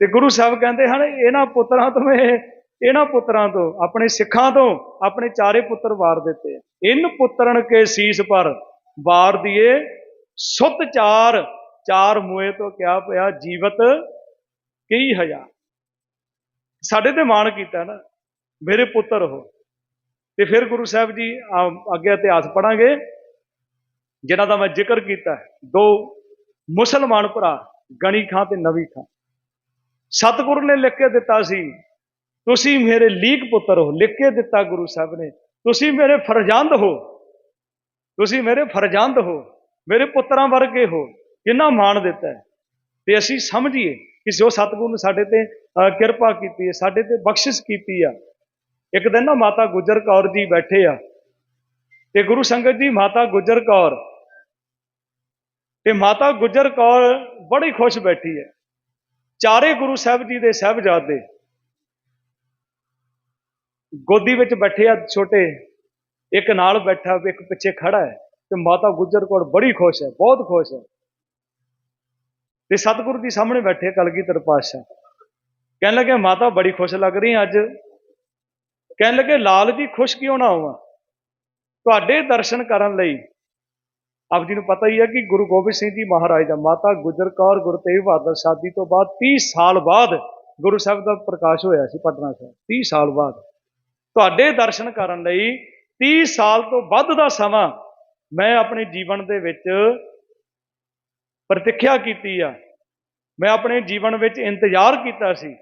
Speaker 1: ਤੇ ਗੁਰੂ ਸਾਹਿਬ ਕਹਿੰਦੇ ਹਨ, ਇਹਨਾਂ ਪੁੱਤਰਾਂ ਤੋਂ ਇਹ, ਇਹਨਾਂ ਪੁੱਤਰਾਂ ਤੋਂ, ਆਪਣੇ ਸਿੱਖਾਂ ਤੋਂ ਆਪਣੇ ਚਾਰੇ ਪੁੱਤਰ ਵਾਰ ਦਿੱਤੇ ਆ। ਇਨ ਪੁੱਤਰਨ ਕੇ ਸੀਸ ਪਰ ਵਾਰ ਦੀਏ, ਸੁੱਤ ਚਾਰ ਚਾਰ ਮੂਏ ਤੋਂ ਕਿਆ ਪਿਆ, ਜੀਵਤ ਕਈ ਹਜ਼ਾਰ ਸਾਡੇ ਤੇ ਮਾਣ ਕੀਤਾ ਨਾ, ਮੇਰੇ ਪੁੱਤਰ ਹੋ। ਤੇ ਫਿਰ ਗੁਰੂ ਸਾਹਿਬ ਜੀ ਅੱਗੇ ਇਤਿਹਾਸ ਪੜਾਂਗੇ ਜਿਨ੍ਹਾਂ ਦਾ ਮੈਂ ਜ਼ਿਕਰ ਕੀਤਾ ਦੋ ਮੁਸਲਮਾਨ ਭਰਾ, ਗਣੀ ਖਾਂ ਤੇ ਨਵੀ ਖਾਂ। ਸਤਿਗੁਰੂ ਨੇ ਲਿਖ ਕੇ ਦਿੱਤਾ ਸੀ, ਤੁਸੀਂ ਮੇਰੇ ਲੀਕ ਪੁੱਤਰ ਹੋ। ਲਿਖ ਕੇ ਦਿੱਤਾ ਗੁਰੂ ਸਾਹਿਬ ਨੇ, ਤੁਸੀਂ ਮੇਰੇ ਫਰਜ਼ੰਦ ਹੋ। ਤੁਸੀਂ ਮੇਰੇ ਫਰਜ਼ੰਦ ਹੋ। ਮੇਰੇ ਪੁੱਤਰਾਂ ਵਰਗੇ ਹੋ। ਕਿੰਨਾ ਮਾਣ ਦਿੱਤਾ ਹੈ। ਤੇ ਅਸੀਂ ਸਮਝੀਏ ਕਿ ਜੋ ਸਤਿਗੁਰੂ ਨੇ ਸਾਡੇ ਤੇ ਅਹ, ਕਿਰਪਾ ਕੀਤੀ ਹੈ ਸਾਡੇ ਤੇ ਬਖਸ਼ਿਸ਼ ਕੀਤੀ ਆ। ਇੱਕ ਦਿਨ ਨਾ ਮਾਤਾ ਗੁਜਰ ਕੌਰ ਜੀ ਬੈਠੇ ਆ ਤੇ ਗੁਰੂ ਸੰਗਤ ਜੀ ਮਾਤਾ ਗੁਜਰ ਕੌਰ ਤੇ ਮਾਤਾ ਗੁਜਰ ਕੌਰ ਬੜੀ ਖੁਸ਼ ਬੈਠੀ ਹੈ। ਚਾਰੇ ਗੁਰੂ ਸਾਹਿਬ ਜੀ ਦੇ ਸਾਹਿਬਜ਼ਾਦੇ ਗੋਦੀ ਵਿੱਚ ਬੈਠੇ ਆ ਛੋਟੇ ਇੱਕ ਨਾਲ ਬੈਠਾ ਇੱਕ ਪਿੱਛੇ ਖੜਾ ਹੈ ਤੇ ਮਾਤਾ ਗੁਜਰ ਕੌਰ ਬੜੀ ਖੁਸ਼ ਹੈ ਬਹੁਤ ਖੁਸ਼ ਹੈ। ਤੇ ਸਤਿਗੁਰੂ ਜੀ ਸਾਹਮਣੇ ਬੈਠੇ ਕਲਗੀਧਰ ਪਾਤਸ਼ਾਹ। ਕਹਿਣ ਲੱਗੇ, ਮਾਤਾ, ਬੜੀ ਖੁਸ਼ ਲੱਗ ਰਹੀ ਹੈ ਅੱਜ। ਕਹਿਣ ਲੱਗੇ, ਲਾਲ ਜੀ, ਖੁਸ਼ ਕਿਉਂ ਨਾ ਹੋਵਾਂ? ਤੁਹਾਡੇ ਦਰਸ਼ਨ ਕਰਨ ਲਈ ਆਪ ਜੀ ਨੂੰ ਪਤਾ ਹੀ ਹੈ ਕਿ ਗੁਰੂ ਗੋਬਿੰਦ ਸਿੰਘ ਜੀ ਮਹਾਰਾਜ ਦਾ ਮਾਤਾ ਗੁਜਰ ਕੌਰ ਗੁਰੂ ਤੇਗ ਬਹਾਦਰ ਸ਼ਾਦੀ ਤੋਂ ਬਾਅਦ 30 ਸਾਲ ਬਾਅਦ ਗੁਰੂ ਸਾਹਿਬ ਦਾ ਪ੍ਰਕਾਸ਼ ਹੋਇਆ ਸੀ ਪਟਨਾ ਸਾਹਿਬ। 30 ਸਾਲ ਬਾਅਦ। ਤੁਹਾਡੇ ਦਰਸ਼ਨ ਕਰਨ ਲਈ 30 ਸਾਲ ਤੋਂ ਵੱਧ ਦਾ ਸਮਾਂ ਮੈਂ ਆਪਣੇ ਜੀਵਨ ਦੇ ਵਿੱਚ ਪ੍ਰਤੀਖਿਆ ਕੀਤੀ ਆ। ਮੈਂ ਆਪਣੇ ਜੀਵਨ ਵਿੱਚ ਇੰਤਜ਼ਾਰ ਕੀਤਾ ਸੀ।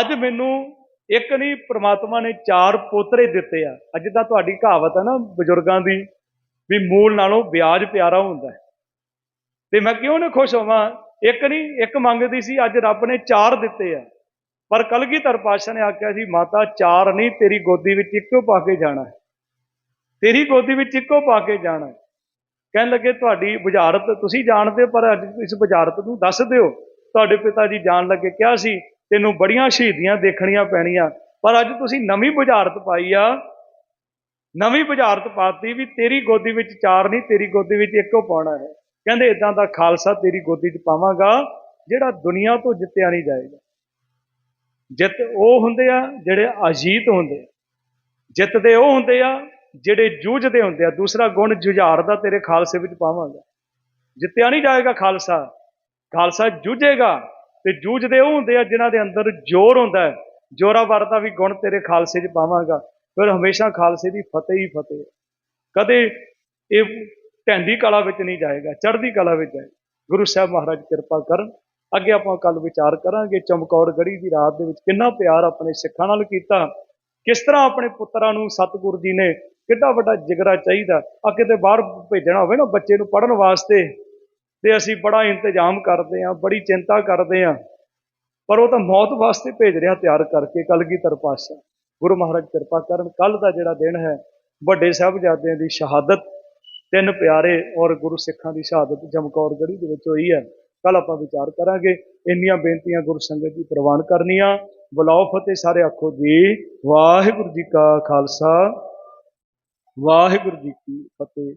Speaker 1: ਅੱਜ ਮੈਨੂੰ ਇੱਕ ਨਹੀਂ, ਪ੍ਰਮਾਤਮਾ ਨੇ ਚਾਰ ਪੋਤਰੇ ਦਿੱਤੇ ਆ। ਅੱਜ ਤਾਂ ਤੁਹਾਡੀ ਕਹਾਵਤ ਹੈ ਨਾ ਬਜ਼ੁਰਗਾਂ ਦੀ ਵੀ ਮੂਲ ਨਾਲੋਂ ਵਿਆਜ ਪਿਆਰਾ ਹੁੰਦਾ ਹੈ। ਤੇ ਮੈਂ ਕਿਉਂ ਨਾ ਖੁਸ਼ ਹੋਵਾਂ? ਇੱਕ ਨਹੀਂ, ਇੱਕ ਮੰਗਦੀ ਸੀ, ਅੱਜ ਰੱਬ ਨੇ ਚਾਰ ਦਿੱਤੇ ਆ। ਪਰ ਕਲਗੀਧਰ ਪਾਤਸ਼ਾਹ ਨੇ ਆਖਿਆ ਸੀ, ਮਾਤਾ, ਚਾਰ ਨਹੀਂ, ਤੇਰੀ ਗੋਦੀ ਵਿੱਚ ਇੱਕੋ ਪਾ ਕੇ ਜਾਣਾ ਤੇਰੀ ਗੋਦੀ ਵਿੱਚ ਇੱਕੋ ਪਾ ਕੇ ਜਾਣਾ ਕਹਿਣ ਲੱਗੇ ਤੁਹਾਡੀ ਬੁਝਾਰਤ ਤੁਸੀਂ ਜਾਣਦੇ ਹੋ, ਪਰ ਅੱਜ ਇਸ ਬੁਝਾਰਤ ਨੂੰ ਦੱਸ ਦਿਓ। ਤੁਹਾਡੇ ਪਿਤਾ ਜੀ ਜਾਣ ਲੱਗੇ ਕਿਹਾ ਸੀ ਤੈਨੂੰ ਬੜੀਆਂ ਸ਼ਹੀਦੀਆਂ ਦੇਖਣੀਆਂ ਪੈਣੀਆਂ ਪਰ ਅੱਜ ਤੁਸੀਂ ਨਵੀਂ ਬੁਝਾਰਤ ਪਾਈ ਆ। ਨਵੀਂ ਬੁਝਾਰਤ ਪਾਤੀ ਵੀ ਤੇਰੀ ਗੋਦੀ ਵਿੱਚ ਚਾਰ ਨਹੀਂ ਤੇਰੀ ਗੋਦੀ ਵਿੱਚ ਇੱਕੋ ਪਾਉਣਾ ਹੈ। ਕਹਿੰਦੇ ਇਦਾਂ ਦਾ ਖਾਲਸਾ ਤੇਰੀ ਗੋਦੀ 'ਚ ਪਾਵਾਂਗਾ ਜਿਹੜਾ ਦੁਨੀਆ ਤੋਂ ਜਿੱਤਿਆ ਨਹੀਂ ਜਾਏਗਾ। ਜਿੱਤ ਉਹ ਹੁੰਦੇ ਆ ਜਿਹੜੇ ਅਜੀਤ ਹੁੰਦੇ ਆ। ਜਿੱਤਦੇ ਉਹ ਹੁੰਦੇ ਆ ਜਿਹੜੇ ਜੂਝਦੇ ਹੁੰਦੇ ਆ, ਦੂਸਰਾ ਗੁਣ ਜੁਝਾਰ ਦਾ ਤੇਰੇ ਖਾਲਸੇ ਵਿੱਚ ਪਾਵਾਂਗਾ। ਜਿੱਤਿਆ ਨਹੀਂ ਜਾਏਗਾ ਖਾਲਸਾ ਖਾਲਸਾ ਜੂਝੇਗਾ ਤੇ ਜੂਝਦੇ ਉਹ ਹੁੰਦੇ ਆ ਜਿਨ੍ਹਾਂ ਦੇ ਅੰਦਰ ਜ਼ੋਰ ਹੁੰਦਾ ਹੈ। ਜ਼ੋਰਾਵਰ ਦਾ ਵੀ ਗੁਣ ਤੇਰੇ ਖਾਲਸੇ 'ਚ ਪਾਵਾਂਗਾ। ਫਿਰ ਹਮੇਸ਼ਾ ਖਾਲਸੇ ਦੀ ਫਤਿਹ ਹੀ ਫਤਿਹ ਕਦੇ ਇਹ ਢੈਂਦੀ ਕਲਾ ਵਿੱਚ ਨਹੀਂ ਜਾਏਗਾ, ਚੜ੍ਹਦੀ ਕਲਾ ਵਿੱਚ ਜਾਏ ਗੁਰੂ ਸਾਹਿਬ ਮਹਾਰਾਜ ਕਿਰਪਾ ਕਰਨ, ਅੱਗੇ ਆਪਾਂ ਕੱਲ ਵਿਚਾਰ ਕਰਾਂਗੇ ਚਮਕੌਰ ਗੜੀ ਦੀ ਰਾਤ ਦੇ ਵਿੱਚ ਕਿੰਨਾ ਪਿਆਰ ਆਪਣੇ ਸਿੱਖਾਂ ਨਾਲ ਕੀਤਾ, ਕਿਸ ਤਰ੍ਹਾਂ ਆਪਣੇ ਪੁੱਤਰਾਂ ਨੂੰ ਸਤਿਗੁਰੂ ਜੀ ਨੇ ਕਿੱਡਾ ਵੱਡਾ ਜਿਗਰਾ ਚਾਹੀਦਾ? ਆ ਕਿਤੇ ਬਾਹਰ ਭੇਜਣਾ ਹੋਵੇ ਨਾ ਬੱਚੇ ਨੂੰ ਪੜਨ ਵਾਸਤੇ, ਤੇ ਅਸੀਂ ਬੜਾ ਇੰਤਜ਼ਾਮ ਕਰਦੇ ਹਾਂ, ਬੜੀ ਚਿੰਤਾ ਕਰਦੇ ਹਾਂ। ਪਰ ਉਹ ਤਾਂ ਮੌਤ ਵਾਸਤੇ ਭੇਜ ਰਿਹਾ, ਤਿਆਰ ਕਰਕੇ ਕਲਗੀਧਰ ਪਾਤਸ਼ਾਹ। ਗੁਰੂ ਮਹਾਰਾਜ ਕਿਰਪਾ ਕਰਨ ਕੱਲ ਦਾ ਜਿਹੜਾ ਦਿਨ ਹੈ, ਵੱਡੇ ਸਾਹਿਬਜ਼ਾਦਿਆਂ ਦੀ ਸ਼ਹਾਦਤ, ਤਿੰਨ ਪਿਆਰੇ ਔਰ ਗੁਰੂ ਸਿੱਖਾਂ ਦੀ ਸ਼ਹਾਦਤ ਜਮਕੌਰ ਗੜੀ ਦੇ ਵਿੱਚ ਹੋਈ ਹੈ। ਕੱਲ ਆਪਾਂ ਵਿਚਾਰ ਕਰਾਂਗੇ। ਇੰਨੀਆਂ ਬੇਨਤੀਆਂ ਗੁਰੂ ਸੰਗਤ ਜੀ ਪ੍ਰਵਾਨ ਕਰਨੀਆਂ। ਬੁਲਾਓ ਫਤਿਹ ਸਾਰੇ ਆਖੋ ਜੀ। ਵਾਹਿਗੁਰੂ ਜੀ ਕਾ ਖਾਲਸਾ। ਵਾਹਿਗੁਰੂ ਜੀ ਕੀ ਫਤਿਹ।